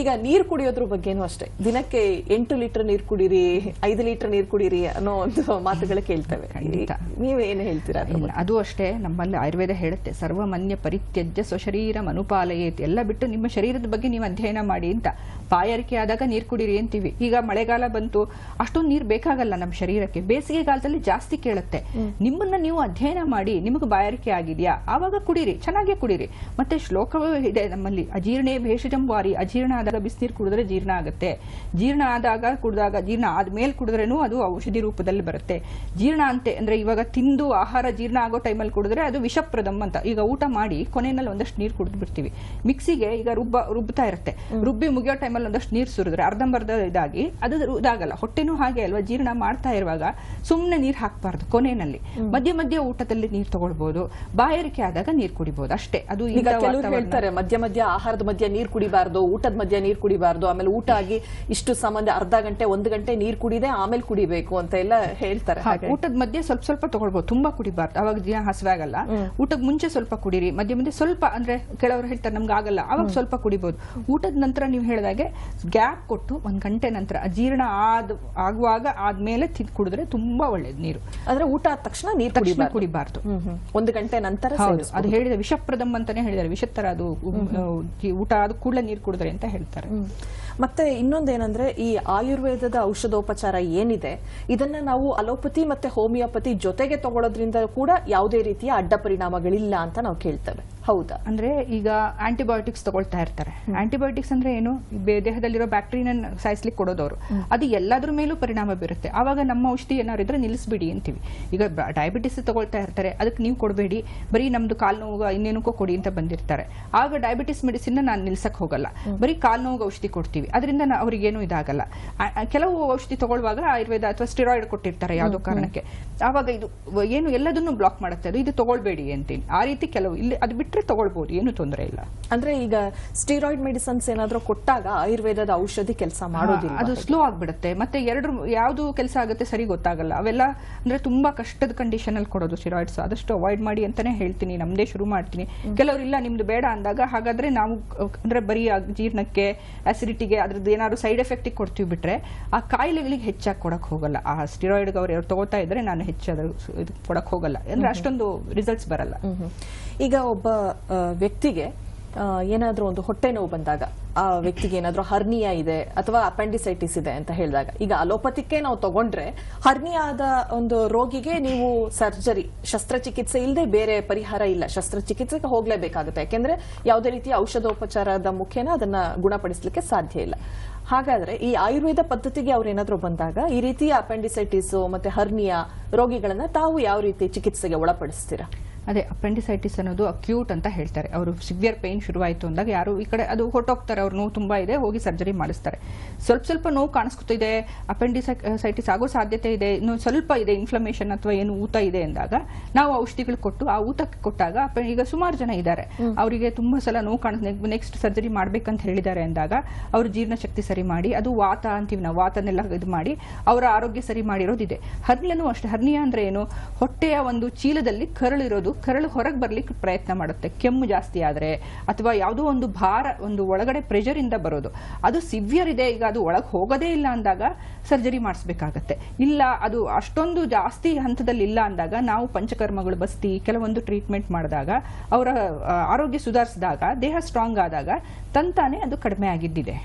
ಈಗ ನೀರು ಕುಡಿಯೋದ್ರ ಬಗ್ಗೆನೂ ಅಷ್ಟೇ ದಿನಕ್ಕೆ ಎಂಟು ಲೀಟರ್ ನೀರು ಕುಡೀರಿ ಐದು ಲೀಟರ್ ನೀರು ಕುಡೀರಿ ಅನ್ನೋ ಒಂದು ಮಾತುಗಳು ಕೇಳ್ತವೆ. ನೀವೇನು ನೀವು ಏನು ಹೇಳ್ತೀರಾ? ಅದು ಅಷ್ಟೇ ನಮ್ಮಲ್ಲಿ ಆಯುರ್ವೇದ ಹೇಳುತ್ತೆ ಸರ್ವಮನ್ಯ ಪರಿತ್ಯಜ್ಯ ಸ್ವಶರೀರ ಮನುಪಾಲಯೇತಿ ಎಲ್ಲ ಬಿಟ್ಟು ನಿಮ್ಮ ಶರೀರದ ಬಗ್ಗೆ ನೀವು ಅಧ್ಯಯನ ಮಾಡಿ ಅಂತ. ಪಾಯರಿಕೆ ಆದಾಗ ನೀರು ಕುಡೀರಿ ಅಂತೀವಿ. ಈಗ ಮಳೆಗಾಲ ಬಂತು ಅಷ್ಟೊಂದು ನೀರು ಬೇಕಾಗಲ್ಲ ನಮ್ಮ ಶರೀರಕ್ಕೆ. ಬೇಸಿಗೆ ಕಾಲದಲ್ಲಿ ಜಾಸ್ತಿ ಕೇಳುತ್ತೆ. ನಿಮ್ಮನ್ನ ನೀವು ಅಧ್ಯಯನ ಮಾಡಿ ನಿಮಗೆ ಬಾಯಾರಿಕೆ ಆಗಿದೆಯಾ? ಆವಾಗ ಕುಡೀರಿ ಚೆನ್ನಾಗೇ ಕುಡೀರಿ. ಮತ್ತೆ ಶ್ಲೋಕವೂ ಇದೆ ನಮ್ಮಲ್ಲಿ ಅಜೀರ್ಣೆ ಭೇಷಜಂ ವಾರಿ ಅಜೀರ್ಣ ಆದಾಗ ಬಿಸಿನೀರು ಕುಡಿದ್ರೆ ಜೀರ್ಣ ಆಗುತ್ತೆ. ಜೀರ್ಣ ಆದಾಗ ಕುಡಿದಾಗ ಜೀರ್ಣ ಆದ್ಮೇಲೆ ಕುಡಿದ್ರೇನು ಅದು ಔಷಧಿ ರೂಪದಲ್ಲಿ ಬರುತ್ತೆ. ಜೀರ್ಣ ಅಂತೆ ಅಂದ್ರೆ ಇವಾಗ ತಿಂದು ಆಹಾರ ಜೀರ್ಣ ಆಗೋ ಟೈಮಲ್ಲಿ ಕುಡಿದ್ರೆ ಅದು ವಿಷಪ್ರದಮ್ ಅಂತ. ಈಗ ಊಟ ಮಾಡಿ ಕೊನೆಯಲ್ಲಿ ಒಂದಷ್ಟು ನೀರು ಕುಡಿದು ಬಿಡ್ತೀವಿ. ಮಿಕ್ಸಿಗೆ ಈಗ ರುಬ್ಬ ರುಬ್ಬತಾ ಇರುತ್ತೆ. ರುಬ್ಬಿ ಮುಗಿಯೋ ಟೈಮಲ್ಲಿ ಒಂದಷ್ಟು ನೀರು ಸುರಿದ್ರೆ ಅರ್ಧಂಬರ್ಧ ಇದಾಗಿ ಅದು ಇದಾಗಲ್ಲ ಹೊಟ್ಟೆನೂ ಹಾಗೆ ಅಲ್ವಾ? ಜೀರ್ಣ ಮಾಡ್ತಾ ಇರುವಾಗ ಸುಮ್ಮನೆ ನೀರು ಹಾಕಬಾರ್ದು ಕೊನೆಯಲ್ಲಿ. ಮಧ್ಯ ಮಧ್ಯ ಊಟದಲ್ಲಿ ನೀರು ತಗೊಳ್ಬಹುದು ಬಾಯಾರಿಕೆ ಆದಾಗ ನೀರು ಕುಡಿಬಹುದು ಅಷ್ಟೇ. ಅದು ಈಗ ಕೆಲವರು ಹೇಳ್ತಾರೆ ಮಧ್ಯ ಮಧ್ಯ ಆಹಾರದ ಮಧ್ಯ ನೀರು ಕುಡಿಬಾರ್ದು ಊಟದ ಮಧ್ಯ ನೀರು ಕುಡಿಬಾರ್ದು ಆಮೇಲೆ ಊಟ ಆಗಿ ಇಷ್ಟು ಸಂಬಂಧ ಅರ್ಧ ಗಂಟೆ ಒಂದು ಗಂಟೆ ನೀರು ಕುಡಿದೆ ಆಮೇಲೆ ಕುಡಿಬೇಕು ಅಂತ ಎಲ್ಲ ಹೇಳ್ತಾರೆ. ಊಟದ ಮಧ್ಯೆ ಸ್ವಲ್ಪ ಸ್ವಲ್ಪ ತಗೊಳ್ಬಹುದು ತುಂಬಾ ಕುಡಿಬಾರ್ದು. ಅವಾಗ ಜೀವ ಹಸಿವಾಗಲ್ಲ. ಊಟದ ಮುಂಚೆ ಸ್ವಲ್ಪ ಕುಡಿರಿ ಮಧ್ಯ ಮಧ್ಯೆ ಸ್ವಲ್ಪ ಅಂದ್ರೆ ಕೆಲವರು ಹೇಳ್ತಾರೆ ನಮ್ಗೆ ಆಗಲ್ಲ ಅವಾಗ ಸ್ವಲ್ಪ ಕುಡಿಬಹುದು ಊಟದ ನಂತರ ನೀವು ಹೇಳಿದಾಗೆ ಗ್ಯಾಪ್ ಕೊಟ್ಟು ಒಂದ್ ಗಂಟೆ ನಂತರ ಜೀರ್ಣ ಆದ ಆಗುವಾಗ ಆದ್ಮೇಲೆ ತಿಂದು ಕುಡಿದ್ರೆ ತುಂಬಾ ಒಳ್ಳೇದು ನೀರು. ಅಂದ್ರೆ ಊಟ ಆದ ತಕ್ಷಣ ನೀರು ತಕ್ಷಣ ಕುಡಿಬಾರ್ದು. ಒಂದು ಗಂಟೆ ನಂತರ. ಅದು ಹೇಳಿದ ವಿಷಪ್ರದಮ್ ಅಂತಾನೆ ಹೇಳಿದ್ದಾರೆ ವಿಷತ್ತರ ಅದು ಊಟ ಆದ ಕೂಡಲೇ ನೀರು ಕುಡಿದ್ರೆ ಅಂತ ಹೇಳ್ತಾರೆ. ಮತ್ತೆ ಇನ್ನೊಂದೇನಂದ್ರೆ ಈ ಆಯುರ್ವೇದದ ಔಷಧೋಪಚಾರ ಏನಿದೆ ಇದನ್ನ ನಾವು ಅಲೋಪತಿ ಮತ್ತೆ ಹೋಮಿಯೋಪತಿ ಜೊತೆಗೆ ತಗೊಳ್ಳೋದ್ರಿಂದ ಕೂಡ ಯಾವುದೇ ರೀತಿಯ ಅಡ್ಡ ಪರಿಣಾಮಗಳಿಲ್ಲ ಅಂತ ನಾವು ಕೇಳ್ತೇವೆ ಹೌದಾ. ಅಂದ್ರೆ ಈಗ ಆಂಟಿಬಯೋಟಿಕ್ಸ್ ತಗೊಳ್ತಾ ಇರ್ತಾರೆ. ಆಂಟಿಬಯೋಟಿಕ್ಸ್ ಅಂದ್ರೆ ಏನು? ದೇಹದಲ್ಲಿರೋ ಬ್ಯಾಕ್ಟೀರಿಯಾ ಸಾಯಿಸ್ಲಿಕ್ಕೆ ಕೊಡೋದವ್ರು. ಅದು ಎಲ್ಲದ್ರ ಮೇಲೂ ಪರಿಣಾಮ ಬೀರುತ್ತೆ. ಆವಾಗ ನಮ್ಮ ಔಷಧಿ ಏನಾದ್ರು ಇದ್ರೆ ನಿಲ್ಲಿಸ್ಬಿಡಿ ಅಂತೀವಿ. ಈಗ ಡಯಾಬಿಟಿಸ್ ತಗೊಳ್ತಾ ಇರ್ತಾರೆ. ಅದಕ್ಕೆ ನೀವು ಕೊಡಬೇಡಿ. ಬರೀ ನಮ್ದು ಕಾಲ್ ನೋವು ಇನ್ನೇನಕ್ಕೋ ಕೊಡಿ ಅಂತ ಬಂದಿರ್ತಾರೆ. ಆಗ ಡಯಾಬಿಟಿಸ್ ಮೆಡಿಸಿನ್ ನಾನು ನಿಲ್ಸಕ್ ಹೋಗಲ್ಲ. ಬರೀ ಕಾಲು ನೋವು ಔಷಧಿ ಕೊಡ್ತೀವಿ. ಅದರಿಂದ ಅವ್ರಿಗೇನು ಇದಾಗಲ್ಲ. ಕೆಲವು ಔಷಧಿ ತಗೊಳ್ಳುವಾಗ ಆಯುರ್ವೇದ ಅಥವಾ ಸ್ಟಿರಾಯ್ಡ್ ಕೊಟ್ಟಿರ್ತಾರೆ ಯಾವುದೋ ಕಾರಣಕ್ಕೆ. ಆವಾಗ ಇದು ಏನು ಎಲ್ಲದನ್ನು ಬ್ಲಾಕ್ ಮಾಡುತ್ತೆ. ಅದು ಇದು ತಗೊಳ್ಬೇಡಿ ಅಂತೀನಿ. ಆ ರೀತಿ ಕೆಲವು ಇಲ್ಲಿ ಅದು ಬಿಟ್ಟರೆ ತಗೊಳ್ಬಹುದು ಏನು ತೊಂದರೆ ಇಲ್ಲ. ಅಂದ್ರೆ ಈಗ ಸ್ಟೀರಾಯ್ಡ್ ಮೆಡಿಸನ್ಸ್ ಏನಾದ್ರೂ ಕೊಟ್ಟಾಗ ಆಯುರ್ವೇದದ ಔಷಧಿ ಕೆಲಸ ಮಾಡೋದಿಲ್ಲ ಅದು ಸ್ಲೋ ಆಗ್ಬಿಡುತ್ತೆ. ಮತ್ತೆ ಎರಡು ಯಾವ್ದು ಕೆಲಸ ಆಗುತ್ತೆ ಸರಿ ಗೊತ್ತಾಗಲ್ಲ. ಅವೆಲ್ಲ ಅಂದ್ರೆ ತುಂಬಾ ಕಷ್ಟದ ಕಂಡೀಷನ್ ಅಲ್ಲಿ ಕೊಡೋದು ಸ್ಟೀರಾಯ್ಡ್ಸ್ ಆದಷ್ಟು ಅವಾಯ್ಡ್ ಮಾಡಿ ಅಂತಾನೆ ಹೇಳ್ತೀನಿ. ನಮ್ದೇ ಶುರು ಮಾಡ್ತೀನಿ. ಕೆಲವರು ಇಲ್ಲ ನಿಮ್ದು ಬೇಡ ಅಂದಾಗ ಹಾಗಾದ್ರೆ ನಾವು ಅಂದ್ರೆ ಬರೀ ಜೀರ್ಣಕ್ಕೆ ಆಸಿಡಿಟಿಗೆ ಅದ್ರದ್ದು ಏನಾದ್ರು ಸೈಡ್ ಎಫೆಕ್ಟ್ ಕೊಡ್ತೀವಿ ಬಿಟ್ರೆ ಆ ಕಾಯಿಲೆಗಳಿಗೆ ಹೆಚ್ಚಾಗಿ ಕೊಡಕ್ ಹೋಗಲ್ಲ. ಆ ಸ್ಟಿರಾಯ್ಡ್ ಅವ್ರು ಯಾರು ತಗೋತಾ ಇದ್ರೆ ನಾನು ಹೆಚ್ಚು ಅದ್ರ ಸು- ಇದು ಕೊಡಕ್ ಹೋಗಲ್ಲ. ಅಂದ್ರೆ ಅಷ್ಟೊಂದು ರಿಸಲ್ಟ್ಸ್ ಬರಲ್ಲ. ಈಗ ಒಬ್ಬ ವ್ಯಕ್ತಿಗೆ ಏನಾದರೂ ಒಂದು ಹೊಟ್ಟೆ ನೋವು ಬಂದಾಗ, ಆ ವ್ಯಕ್ತಿಗೆ ಏನಾದರೂ ಹರ್ನಿಯಾ ಇದೆ ಅಥವಾ ಅಪೆಂಡಿಸೈಟಿಸ್ ಇದೆ ಅಂತ ಹೇಳಿದಾಗ, ಈಗ ಅಲೋಪತಿಕ್ಕೆ ನಾವು ತಗೊಂಡ್ರೆ ಹರ್ನಿಯಾದ ಒಂದು ರೋಗಿಗೆ ನೀವು ಸರ್ಜರಿ, ಶಸ್ತ್ರಚಿಕಿತ್ಸೆ ಇಲ್ಲದೆ ಬೇರೆ ಪರಿಹಾರ ಇಲ್ಲ. ಶಸ್ತ್ರಚಿಕಿತ್ಸೆಗೆ ಹೋಗಲೇಬೇಕಾಗುತ್ತೆ. ಯಾಕೆಂದ್ರೆ ಯಾವುದೇ ರೀತಿಯ ಔಷಧೋಪಚಾರದ ಮುಖೇನ ಅದನ್ನ ಗುಣಪಡಿಸಲಿಕ್ಕೆ ಸಾಧ್ಯ ಇಲ್ಲ. ಹಾಗಾದ್ರೆ ಈ ಆಯುರ್ವೇದ ಪದ್ಧತಿಗೆ ಅವ್ರು ಏನಾದರೂ ಬಂದಾಗ ಈ ರೀತಿಯ ಅಪೆಂಡಿಸೈಟಿಸ್ ಮತ್ತೆ ಹರ್ನಿಯಾ ರೋಗಿಗಳನ್ನ ತಾವು ಯಾವ ರೀತಿ ಚಿಕಿತ್ಸೆಗೆ ಒಳಪಡಿಸ್ತೀರಾ? ಅದೇ ಅಪೆಂಡಿಸೈಟಿಸ್ ಅನ್ನೋದು ಅಕ್ಯೂಟ್ ಅಂತ ಹೇಳ್ತಾರೆ. ಅವರು ಸಿವಿಯರ್ ಪೇನ್ ಶುರುವಾಯಿತು ಅಂದಾಗ ಯಾರು ಈ ಕಡೆ ಅದು ಹೊಟ್ಟೋಗ್ತಾರೆ ಅವ್ರು ನೋವು ತುಂಬ ಇದೆ ಹೋಗಿ ಸರ್ಜರಿ ಮಾಡಿಸ್ತಾರೆ. ಸ್ವಲ್ಪ ಸ್ವಲ್ಪ ನೋವು ಕಾಣಿಸ್ಕೊತಿದೆ ಅಪೆಂಡಿಸೈಟಿಸ್ ಆಗೋ ಸಾಧ್ಯತೆ ಇದೆ ಇನ್ನು ಸ್ವಲ್ಪ ಇದೆ ಇನ್ಫ್ಲಮೇಷನ್ ಅಥವಾ ಏನು ಊತ ಇದೆ ಅಂದಾಗ ನಾವು ಔಷಧಿಗಳು ಕೊಟ್ಟು ಆ ಊತಕ್ಕೆ ಕೊಟ್ಟಾಗ ಈಗ ಸುಮಾರು ಜನ ಇದ್ದಾರೆ. ಅವರಿಗೆ ತುಂಬ ಸಲ ನೋವು ಕಾಣಿಸ್ ನೆಕ್ಸ್ಟ್ ಸರ್ಜರಿ ಮಾಡ್ಬೇಕಂತ ಹೇಳಿದ್ದಾರೆ ಅಂದಾಗ ಅವ್ರ ಜೀರ್ಣಶಕ್ತಿ ಸರಿ ಮಾಡಿ ಅದು ವಾತ ಅಂತೀವಿ ನಾವು ವಾತನೆಲ್ಲ ಇದು ಮಾಡಿ ಅವರ ಆರೋಗ್ಯ ಸರಿ ಮಾಡಿರೋದಿದೆ. ಹರ್ನಿಯನ್ನು ಅಷ್ಟೇ ಹರ್ನಿಯಾ ಅಂದ್ರೆ ಏನು? ಹೊಟ್ಟೆಯ ಒಂದು ಚೀಲದಲ್ಲಿ ಕರಳಿರೋದು ಕರಳು ಹೊರಗೆ ಬರಲಿಕ್ಕೆ ಪ್ರಯತ್ನ ಮಾಡುತ್ತೆ. ಕೆಮ್ಮು ಜಾಸ್ತಿ ಆದರೆ ಅಥವಾ ಯಾವುದೋ ಒಂದು ಭಾರ, ಒಂದು ಒಳಗಡೆ ಪ್ರೆಷರಿಂದ ಬರೋದು. ಅದು ಸಿವಿಯರ್ ಇದೆ, ಈಗ ಅದು ಒಳಗೆ ಹೋಗೋದೇ ಇಲ್ಲ ಅಂದಾಗ ಸರ್ಜರಿ ಮಾಡಿಸ್ಬೇಕಾಗತ್ತೆ. ಇಲ್ಲ, ಅದು ಅಷ್ಟೊಂದು ಜಾಸ್ತಿ ಹಂತದಲ್ಲಿ ಇಲ್ಲ ಅಂದಾಗ ನಾವು ಪಂಚಕರ್ಮಗಳು ಬಸ್ತಿ, ಕೆಲವೊಂದು ಟ್ರೀಟ್ಮೆಂಟ್ ಮಾಡಿದಾಗ, ಅವರ ಆರೋಗ್ಯ ಸುಧಾರಿಸಿದಾಗ, ದೇಹ ಸ್ಟ್ರಾಂಗ್ ಆದಾಗ ತಂತಾನೆ ಅದು ಕಡಿಮೆ ಆಗಿದ್ದಿದೆ.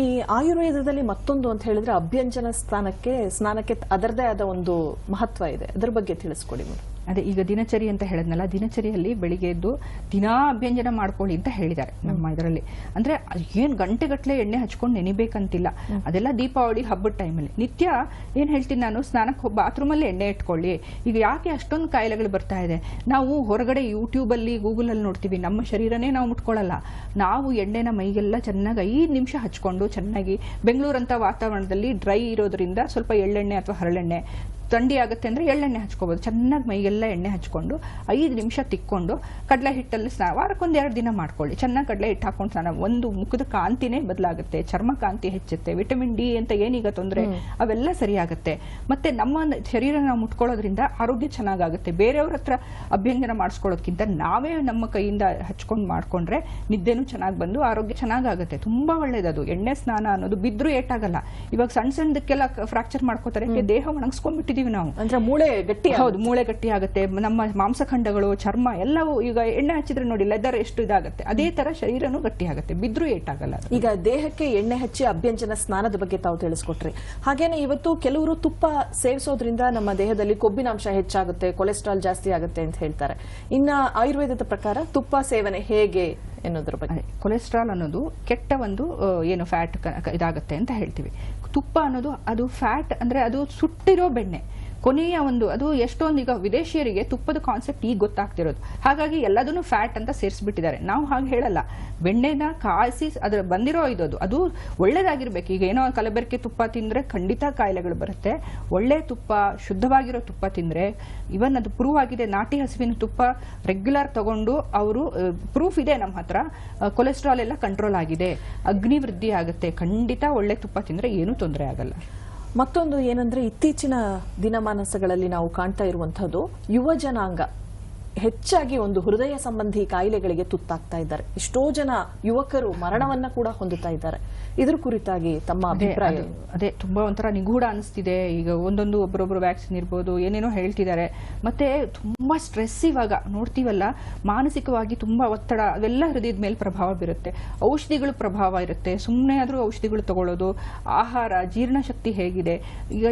ಈ ಆಯುರ್ವೇದದಲ್ಲಿ ಮತ್ತೊಂದು ಅಂತ ಹೇಳಿದ್ರೆ ಅಭ್ಯಂಜನ ಸ್ಥಾನಕ್ಕೆ ಸ್ನಾನಕ್ಕೆ ಅದರದೇ ಆದ ಒಂದು ಮಹತ್ವ ಇದೆ. ಅದರ ಬಗ್ಗೆ ತಿಳಿಸ್ಕೊಡಿ ಮೇಡಮ್ ಅದೇ ಈಗ ದಿನಚರಿ ಅಂತ ಹೇಳಿದ್ನಲ್ಲ ದಿನಚರಿಯಲ್ಲಿ ಬೆಳಿಗ್ಗೆ ಎದ್ದು ದಿನಾ ಅಭ್ಯಂಜನ ಮಾಡ್ಕೊಳ್ಳಿ ಅಂತ ಹೇಳಿದ್ದಾರೆ ನಮ್ಮ ಇದರಲ್ಲಿ. ಅಂದ್ರೆ ಏನು ಗಂಟೆಗಟ್ಲೆ ಎಣ್ಣೆ ಹಚ್ಕೊಂಡು ನೆನಿಬೇಕಂತಿಲ್ಲ. ಅದೆಲ್ಲ ದೀಪಾವಳಿ ಹಬ್ಬದ ಟೈಮಲ್ಲಿ. ನಿತ್ಯ ಏನ್ ಹೇಳ್ತೀನಿ ನಾನು ಸ್ನಾನಕ್ಕೆ ಬಾತ್ರೂಮಲ್ಲಿ ಎಣ್ಣೆ ಇಟ್ಕೊಳ್ಳಿ. ಈಗ ಯಾಕೆ ಅಷ್ಟೊಂದು ಕಾಯಿಲೆಗಳು ಬರ್ತಾ ಇದೆ? ನಾವು ಹೊರಗಡೆ ಯೂಟ್ಯೂಬಲ್ಲಿ ಗೂಗಲಲ್ಲಿ ನೋಡ್ತೀವಿ ನಮ್ಮ ಶರೀರನೇ ನಾವು ಮುಟ್ಕೊಳ್ಳಲ್ಲ. ನಾವು ಎಣ್ಣೆನ ಮೈಗೆಲ್ಲ ಚೆನ್ನಾಗಿ ಐದು ನಿಮಿಷ ಹಚ್ಕೊಂಡು ಚೆನ್ನಾಗಿ ಬೆಂಗಳೂರಂತ ವಾತಾವರಣದಲ್ಲಿ ಡ್ರೈ ಇರೋದ್ರಿಂದ ಸ್ವಲ್ಪ ಎಳ್ಳೆಣ್ಣೆ ಅಥವಾ ಹರಳೆಣ್ಣೆ ಥಂಡಿ ಆಗುತ್ತೆ ಅಂದ್ರೆ ಎಳ್ಳೆಣ್ಣೆ ಹಚ್ಕೋಬೋದು. ಚೆನ್ನಾಗಿ ಮೈಗೆಲ್ಲ ಎಣ್ಣೆ ಹಚ್ಕೊಂಡು ಐದು ನಿಮಿಷ ತಿಕ್ಕೊಂಡು ಕಡಲೆ ಹಿಟ್ಟಲ್ಲಿ ಸ್ನಾನ ವಾರಕ್ಕೊಂದು ಎರಡು ದಿನ ಮಾಡ್ಕೊಳ್ಳಿ. ಚೆನ್ನಾಗಿ ಕಡಲೆ ಹಿಟ್ಟು ಹಾಕೊಂಡು ಸ್ನಾನ ಒಂದು ಮುಖದ ಕಾಂತಿನೇ ಬದಲಾಗುತ್ತೆ. ಚರ್ಮ ಕಾಂತಿ ಹೆಚ್ಚುತ್ತೆ ವಿಟಮಿನ್ ಡಿ ಅಂತ ಏನೀಗ ತೊಂದರೆ ಅವೆಲ್ಲ ಸರಿಯಾಗುತ್ತೆ. ಮತ್ತೆ ನಮ್ಮ ಶರೀರ ನಾವು ಮುಟ್ಕೊಳ್ಳೋದ್ರಿಂದ ಆರೋಗ್ಯ ಚೆನ್ನಾಗಾಗುತ್ತೆ. ಬೇರೆಯವ್ರ ಹತ್ರ ಅಭ್ಯಂಜನ ಮಾಡಿಸ್ಕೊಳ್ಳೋದ್ಕಿಂತ ನಾವೇ ನಮ್ಮ ಕೈಯಿಂದ ಹಚ್ಕೊಂಡು ಮಾಡ್ಕೊಂಡ್ರೆ ನಿದ್ದೆನೂ ಚೆನ್ನಾಗಿ ಬಂದು ಆರೋಗ್ಯ ಚೆನ್ನಾಗಾಗುತ್ತೆ. ತುಂಬಾ ಒಳ್ಳೇದದು. ಎಣ್ಣೆ ಸ್ನಾನ ಅನ್ನೋದು ಬಿದ್ದರೂ ಏಟಾಗಲ್ಲ. ಇವಾಗ ಸಣ್ಣ ಸಣ್ಣದಕ್ಕೆಲ್ಲ ಫ್ರಾಕ್ಚರ್ ಮಾಡ್ಕೋತಾರೆ. ದೇಹ ದೇಹ ಒಣಗಿಸ್ಕೊಂಡ್ಬಿಟ್ಟಿದೀವಿ ನಾವು. ಅಂದ್ರೆ ಮೂಳೆ ಗಟ್ಟಿ ಹೌದು ಮೂಳೆ ಗಟ್ಟಿ ಆಗುತ್ತೆ. ನಮ್ಮ ಮಾಂಸಖಂಡಗಳು ಚರ್ಮ ಎಲ್ಲವೂ ಈಗ ಎಣ್ಣೆ ಹಚ್ಚಿದ್ರೆ ನೋಡಿ ಲೆದರ್ ಎಷ್ಟು ಇದಾಗುತ್ತೆ. ಅದೇ ತರ ಶರೀರನು ಗಟ್ಟಿ ಆಗುತ್ತೆ. ಬಿದ್ರೂ ಏಟಾಗಲ್ಲ. ಈಗ ದೇಹಕ್ಕೆ ಎಣ್ಣೆ ಹಚ್ಚಿ ಅಭ್ಯಂಜನ ಸ್ನಾನದ ಬಗ್ಗೆ ತಾವು ತಿಳಿಸ್ಕೊಟ್ರಿ. ಹಾಗೇನೆ ಇವತ್ತು ಕೆಲವರು ತುಪ್ಪ ಸೇವಿಸೋದ್ರಿಂದ ನಮ್ಮ ದೇಹದಲ್ಲಿ ಕೊಬ್ಬಿನಾಂಶ ಹೆಚ್ಚಾಗುತ್ತೆ ಕೊಲೆಸ್ಟ್ರಾಲ್ ಜಾಸ್ತಿ ಆಗುತ್ತೆ ಅಂತ ಹೇಳ್ತಾರೆ. ಇನ್ನ ಆಯುರ್ವೇದದ ಪ್ರಕಾರ ತುಪ್ಪ ಸೇವನೆ ಹೇಗೆ ಎನ್ನುವುದ್ರ ಬಗ್ಗೆ? ಕೊಲೆಸ್ಟ್ರಾಲ್ ಅನ್ನೋದು ಕೆಟ್ಟ ಒಂದು ಏನು ಫ್ಯಾಟ್ ಇದಾಗುತ್ತೆ ಅಂತ ಹೇಳ್ತೀವಿ. ತುಪ್ಪ ಅನ್ನೋದು ಅದು ಫ್ಯಾಟ್ ಅಂದರೆ ಅದು ಸುಟ್ಟಿರೋ ಬೆಣ್ಣೆ. ಕೊನೆಯ ಒಂದು, ಅದು ಎಷ್ಟೊಂದು ಈಗ ವಿದೇಶಿಯರಿಗೆ ತುಪ್ಪದ ಕಾನ್ಸೆಪ್ಟ್ ಈಗ ಗೊತ್ತಾಗ್ತಿರೋದು. ಹಾಗಾಗಿ ಎಲ್ಲದನ್ನು ಫ್ಯಾಟ್ ಅಂತ ಸೇರಿಸ್ಬಿಟ್ಟಿದ್ದಾರೆ. ನಾವು ಹಾಗೆ ಹೇಳಲ್ಲ. ಬೆಣ್ಣೆನ ಕಾಯಿಸಿ ಅದ್ರ ಬಂದಿರೋ ಇದು ಅದು ಒಳ್ಳೇದಾಗಿರ್ಬೇಕು. ಈಗ ಏನೋ ಕಲಬೆರಕೆ ತುಪ್ಪ ತಿಂದ್ರೆ ಖಂಡಿತ ಕಾಯಿಲೆಗಳು ಬರುತ್ತೆ. ಒಳ್ಳೆ ತುಪ್ಪ, ಶುದ್ಧವಾಗಿರೋ ತುಪ್ಪ ತಿಂದ್ರೆ ಇವನ್ ಅದು ಪ್ರೂವ್ ಆಗಿದೆ. ನಾಟಿ ಹಸುವಿನ ತುಪ್ಪ ರೆಗ್ಯುಲರ್ ತಗೊಂಡು ಅವರು ಪ್ರೂಫ್ ಇದೆ ನಮ್ಮ ಹತ್ರ. ಕೊಲೆಸ್ಟ್ರಾಲ್ ಎಲ್ಲ ಕಂಟ್ರೋಲ್ ಆಗಿದೆ. ಅಗ್ನಿ ವೃದ್ಧಿ ಆಗುತ್ತೆ. ಖಂಡಿತ ಒಳ್ಳೆ ತುಪ್ಪ ತಿಂದ್ರೆ ಏನೂ ತೊಂದರೆ ಆಗಲ್ಲ. ಮತ್ತೊಂದು ಏನಂದ್ರೆ ಇತ್ತೀಚಿನ ದಿನಮಾನಸಗಳಲ್ಲಿ ನಾವು ಕಾಣ್ತಾ ಇರುವಂತಹದ್ದು ಯುವ ಜನಾಂಗ. ಹೆಚ್ಚಾಗಿ ಒಂದು ಹೃದಯ ಸಂಬಂಧಿ ಕಾಯಿಲೆಗಳಿಗೆ ತುತ್ತಾಗ್ತಾ ಇದ್ದಾರೆ. ಎಷ್ಟೋ ಜನ ಯುವಕರು ಮರಣವನ್ನ ಕೂಡ ಹೊಂದುತ್ತಾ ಇದ್ದಾರೆ. ಇದ್ರ ಕುರಿತಾಗಿ ತಮ್ಮ ಅಭಿಪ್ರಾಯ ಅದೇ ತುಂಬಾ ಒಂಥರ ನಿಗೂಢ ಅನಿಸ್ತಿದೆ. ಈಗ ಒಂದೊಂದು ಒಬ್ಬರೊಬ್ರು ವ್ಯಾಕ್ಸಿನ್ ಇರ್ಬೋದು ಏನೇನೋ ಹೇಳ್ತಿದ್ದಾರೆ. ಮತ್ತೆ ತುಂಬಾ ಸ್ಟ್ರೆಸ್ ಇವಾಗ ನೋಡ್ತೀವಲ್ಲ ಮಾನಸಿಕವಾಗಿ ತುಂಬಾ ಒತ್ತಡ ಅದೆಲ್ಲ ಹೃದಯದ ಮೇಲೆ ಪ್ರಭಾವ ಬೀರುತ್ತೆ. ಔಷಧಿಗಳು ಪ್ರಭಾವ ಇರುತ್ತೆ. ಸುಮ್ಮನೆ ಆದ್ರೂ ಔಷಧಿಗಳು ತಗೊಳ್ಳೋದು ಆಹಾರ ಜೀರ್ಣಶಕ್ತಿ ಹೇಗಿದೆ. ಈಗ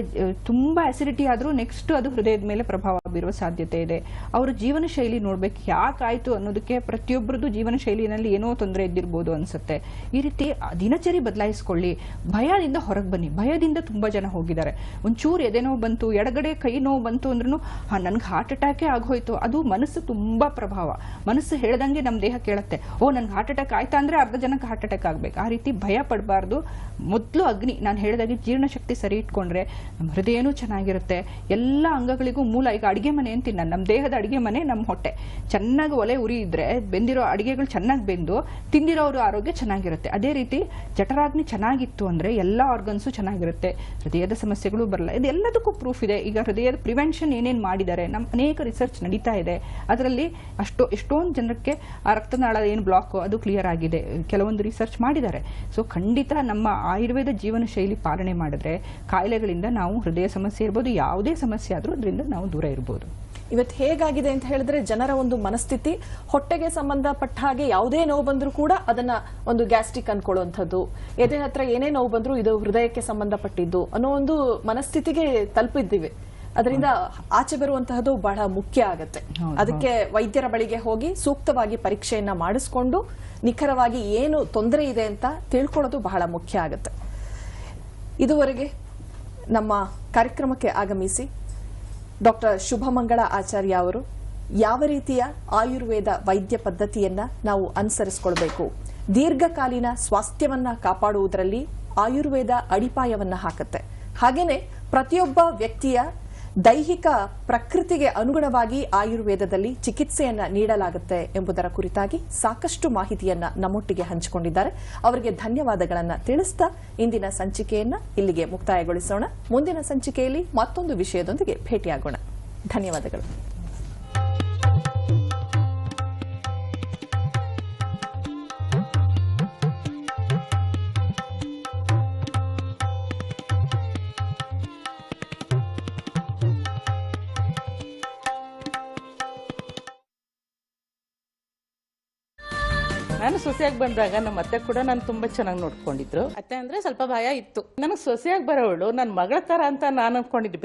ತುಂಬಾ ಅಸಿಡಿಟಿ ಆದ್ರೂ ನೆಕ್ಸ್ಟ್ ಅದು ಹೃದಯದ ಮೇಲೆ ಪ್ರಭಾವ ಬೀರುವ ಸಾಧ್ಯತೆ ಇದೆ. ಅವ್ರ ಜೀವನ ಶೈಲಿ ನೋಡ್ಬೇಕು ಯಾಕಾಯ್ತು ಅನ್ನೋದಕ್ಕೆ ಪ್ರತಿಯೊಬ್ಬರದ್ದು ಜೀವನ ಶೈಲಿನಲ್ಲಿ ಏನೋ ತೊಂದರೆ ಇದ್ದಿರ್ಬೋದು ಅನ್ಸುತ್ತೆ. ಈ ರೀತಿ ದಿನಚರಿ ಬದಲಾಯಿಸ್ಕೊಳ್ಳಿ. ಭಯದಿಂದ ಹೊರಗೆ ಬನ್ನಿ. ಭಯದಿಂದ ತುಂಬಾ ಜನ ಹೋಗಿದ್ದಾರೆ. ಒಂಚೂರು ಎದೆನೋವು ಬಂತು, ಎಡಗಡೆ ಕೈ ನೋವು ಬಂತು ಅಂದ್ರೂ ನನ್ಗೆ ಹಾರ್ಟ್ ಅಟ್ಯಾಕೇ ಆಗೋಯ್ತು. ಅದು ಮನಸ್ಸು ತುಂಬಾ ಪ್ರಭಾವ. ಮನಸ್ಸು ಹೇಳ್ದಂಗೆ ನಮ್ಮ ದೇಹ ಕೇಳುತ್ತೆ. ಓ, ನನ್ಗೆ ಹಾರ್ಟ್ ಅಟ್ಯಾಕ್ ಆಯ್ತಾ ಅಂದ್ರೆ ಅರ್ಧ ಜನಕ್ಕೆ ಹಾರ್ಟ್ ಅಟ್ಯಾಕ್ ಆಗ್ಬೇಕು. ಆ ರೀತಿ ಭಯ ಪಡಬಾರ್ದು. ಮೊದಲು ಅಗ್ನಿ. ನಾನು ಹೇಳಿದಾಗೆ ಜೀರ್ಣಶಕ್ತಿ ಸರಿ ಇಟ್ಕೊಂಡ್ರೆ ನಮ್ಮ ಹೃದಯನೂ ಚೆನ್ನಾಗಿರುತ್ತೆ. ಎಲ್ಲ ಅಂಗಗಳಿಗೂ ಮೂಲ. ಈಗ ಅಡಿಗೆ ಮನೆ ಅಂತೀನಿ ನಮ್ಮ ದೇಹದ ಅಡಿಗೆ ಮನೆ ನಮ್ಮ ಹೊಟ್ಟೆ. ಚೆನ್ನಾಗಿ ಒಲೆ ಉರಿ ಇದ್ರೆ ಬೆಂದಿರೋ ಅಡಿಗೆಗಳು ಚೆನ್ನಾಗಿ ಬೆಂದು ತಿಂದಿರೋರು ಆರೋಗ್ಯ ಚೆನ್ನಾಗಿರುತ್ತೆ. ಅದೇ ರೀತಿ ಜಠರಾಗ್ನಿ ಚೆನ್ನಾಗಿತ್ತು ಅಂದ್ರೆ ಎಲ್ಲ ಆರ್ಗನ್ಸು ಚೆನ್ನಾಗಿರುತ್ತೆ. ಹೃದಯದ ಸಮಸ್ಯೆಗಳು ಬರಲ್ಲ. ಇದೆಲ್ಲದಕ್ಕೂ ಪ್ರೂಫ್ ಇದೆ. ಈಗ ಹೃದಯದ ಪ್ರಿವೆನ್ಷನ್ ಏನೇನು ಮಾಡಿದ್ದಾರೆ ನಮ್ಮ ಅನೇಕ ರಿಸರ್ಚ್ ನಡೀತಾ ಇದೆ. ಅದರಲ್ಲಿ ಅಷ್ಟು, ಎಷ್ಟೊಂದು ಜನಕ್ಕೆ ಆ ರಕ್ತನಾಳ ಏನು ಬ್ಲಾಕ್ ಅದು ಕ್ಲಿಯರ್ ಆಗಿದೆ. ಕೆಲವೊಂದು ರಿಸರ್ಚ್ ಮಾಡಿದ್ದಾರೆ. ಸೊ ಖಂಡಿತ ನಮ್ಮ ಆಯುರ್ವೇದ ಜೀವನ ಶೈಲಿ ಪಾಲನೆ ಮಾಡಿದ್ರೆ ಕಾಯಿಲೆಗಳಿಂದ ನಾವು ಹೃದಯ ಸಮಸ್ಯೆ ಇರ್ಬೋದು, ಯಾವುದೇ ಸಮಸ್ಯೆ ಆದರೂ ಅದರಿಂದ ನಾವು ದೂರ ಇರ್ಬೋದು. ಇವತ್ತು ಹೇಗಾಗಿದೆ ಅಂತ ಹೇಳಿದ್ರೆ ಜನರ ಒಂದು ಮನಸ್ಥಿತಿ ಹೊಟ್ಟೆಗೆ ಸಂಬಂಧಪಟ್ಟ ಹಾಗೆ ಯಾವುದೇ ನೋವು ಬಂದರೂ ಕೂಡ ಅದನ್ನ ಒಂದು ಗ್ಯಾಸ್ಟ್ರಿಕ್ ಅನ್ಕೊಳ್ಳುವಂಥದ್ದು ಎದೆ ಹತ್ರ ಏನೇ ನೋವು ಬಂದರೂ ಇದು ಹೃದಯಕ್ಕೆ ಸಂಬಂಧಪಟ್ಟಿದ್ದು ಅನ್ನೋ ಒಂದು ಮನಸ್ಥಿತಿಗೆ ತಲುಪಿದ್ದೀವಿ. ಅದರಿಂದ ಆಚೆ ಬರುವಂತಹದ್ದು ಬಹಳ ಮುಖ್ಯ ಆಗತ್ತೆ. ಅದಕ್ಕೆ ವೈದ್ಯರ ಬಳಿಗೆ ಹೋಗಿ ಸೂಕ್ತವಾಗಿ ಪರೀಕ್ಷೆಯನ್ನ ಮಾಡಿಸ್ಕೊಂಡು ನಿಖರವಾಗಿ ಏನು ತೊಂದರೆ ಇದೆ ಅಂತ ತಿಳ್ಕೊಳ್ಳೋದು ಬಹಳ ಮುಖ್ಯ ಆಗತ್ತೆ. ಇದುವರೆಗೆ ನಮ್ಮ ಕಾರ್ಯಕ್ರಮಕ್ಕೆ ಆಗಮಿಸಿ ಡಾಕ್ಟರ್ ಶುಭಮಂಗಳ ಆಚಾರ್ಯ ಅವರು, ಯಾವ ರೀತಿಯ ಆಯುರ್ವೇದ ವೈದ್ಯ ಪದ್ಧತಿಯನ್ನ ನಾವು ಅನುಸರಿಸಿಕೊಳ್ಬೇಕು? ದೀರ್ಘಕಾಲೀನ ಸ್ವಾಸ್ಥ್ಯವನ್ನ ಕಾಪಾಡುವುದರಲ್ಲಿ ಆಯುರ್ವೇದ ಅಡಿಪಾಯವನ್ನ ಹಾಕುತ್ತೆ. ಹಾಗೇನೆ ಪ್ರತಿಯೊಬ್ಬ ವ್ಯಕ್ತಿಯ ದೈಹಿಕ ಪ್ರಕೃತಿಗೆ ಅನುಗುಣವಾಗಿ ಆಯುರ್ವೇದದಲ್ಲಿ ಚಿಕಿತ್ಸೆಯನ್ನ ನೀಡಲಾಗುತ್ತೆ ಎಂಬುದರ ಕುರಿತಾಗಿ ಸಾಕಷ್ಟು ಮಾಹಿತಿಯನ್ನ ನಮ್ಮೊಟ್ಟಿಗೆ ಹಂಚಿಕೊಂಡಿದ್ದಾರೆ. ಅವರಿಗೆ ಧನ್ಯವಾದಗಳನ್ನ ತಿಳಿಸ್ತಾ ಇಂದಿನ ಸಂಚಿಕೆಯನ್ನ ಇಲ್ಲಿಗೆ ಮುಕ್ತಾಯಗೊಳಿಸೋಣ. ಮುಂದಿನ ಸಂಚಿಕೆಯಲ್ಲಿ ಮತ್ತೊಂದು ವಿಷಯದೊಂದಿಗೆ ಭೇಟಿಯಾಗೋಣ. ಧನ್ಯವಾದಗಳು. ನಾನು ಸೊಸೆಯಾಗಿ ಬಂದಾಗ ನಮ್ಮ ಅತ್ತೆ ಕೂಡ ನಾನು ತುಂಬಾ ಚೆನ್ನಾಗಿ ನೋಡ್ಕೊಂಡಿದ್ರು. ಅತ್ತೆ ಅಂದ್ರೆ ಸ್ವಲ್ಪ ಭಯ ಇತ್ತು. ನನಗೆ ಸೊಸೆಯಾಗಿ ಬರೋವಳು ನನ್ನ ಮಗಳ ತರ ಅಂತ ನಾನು ಅನ್ಕೊಂಡಿದ್ದೆ.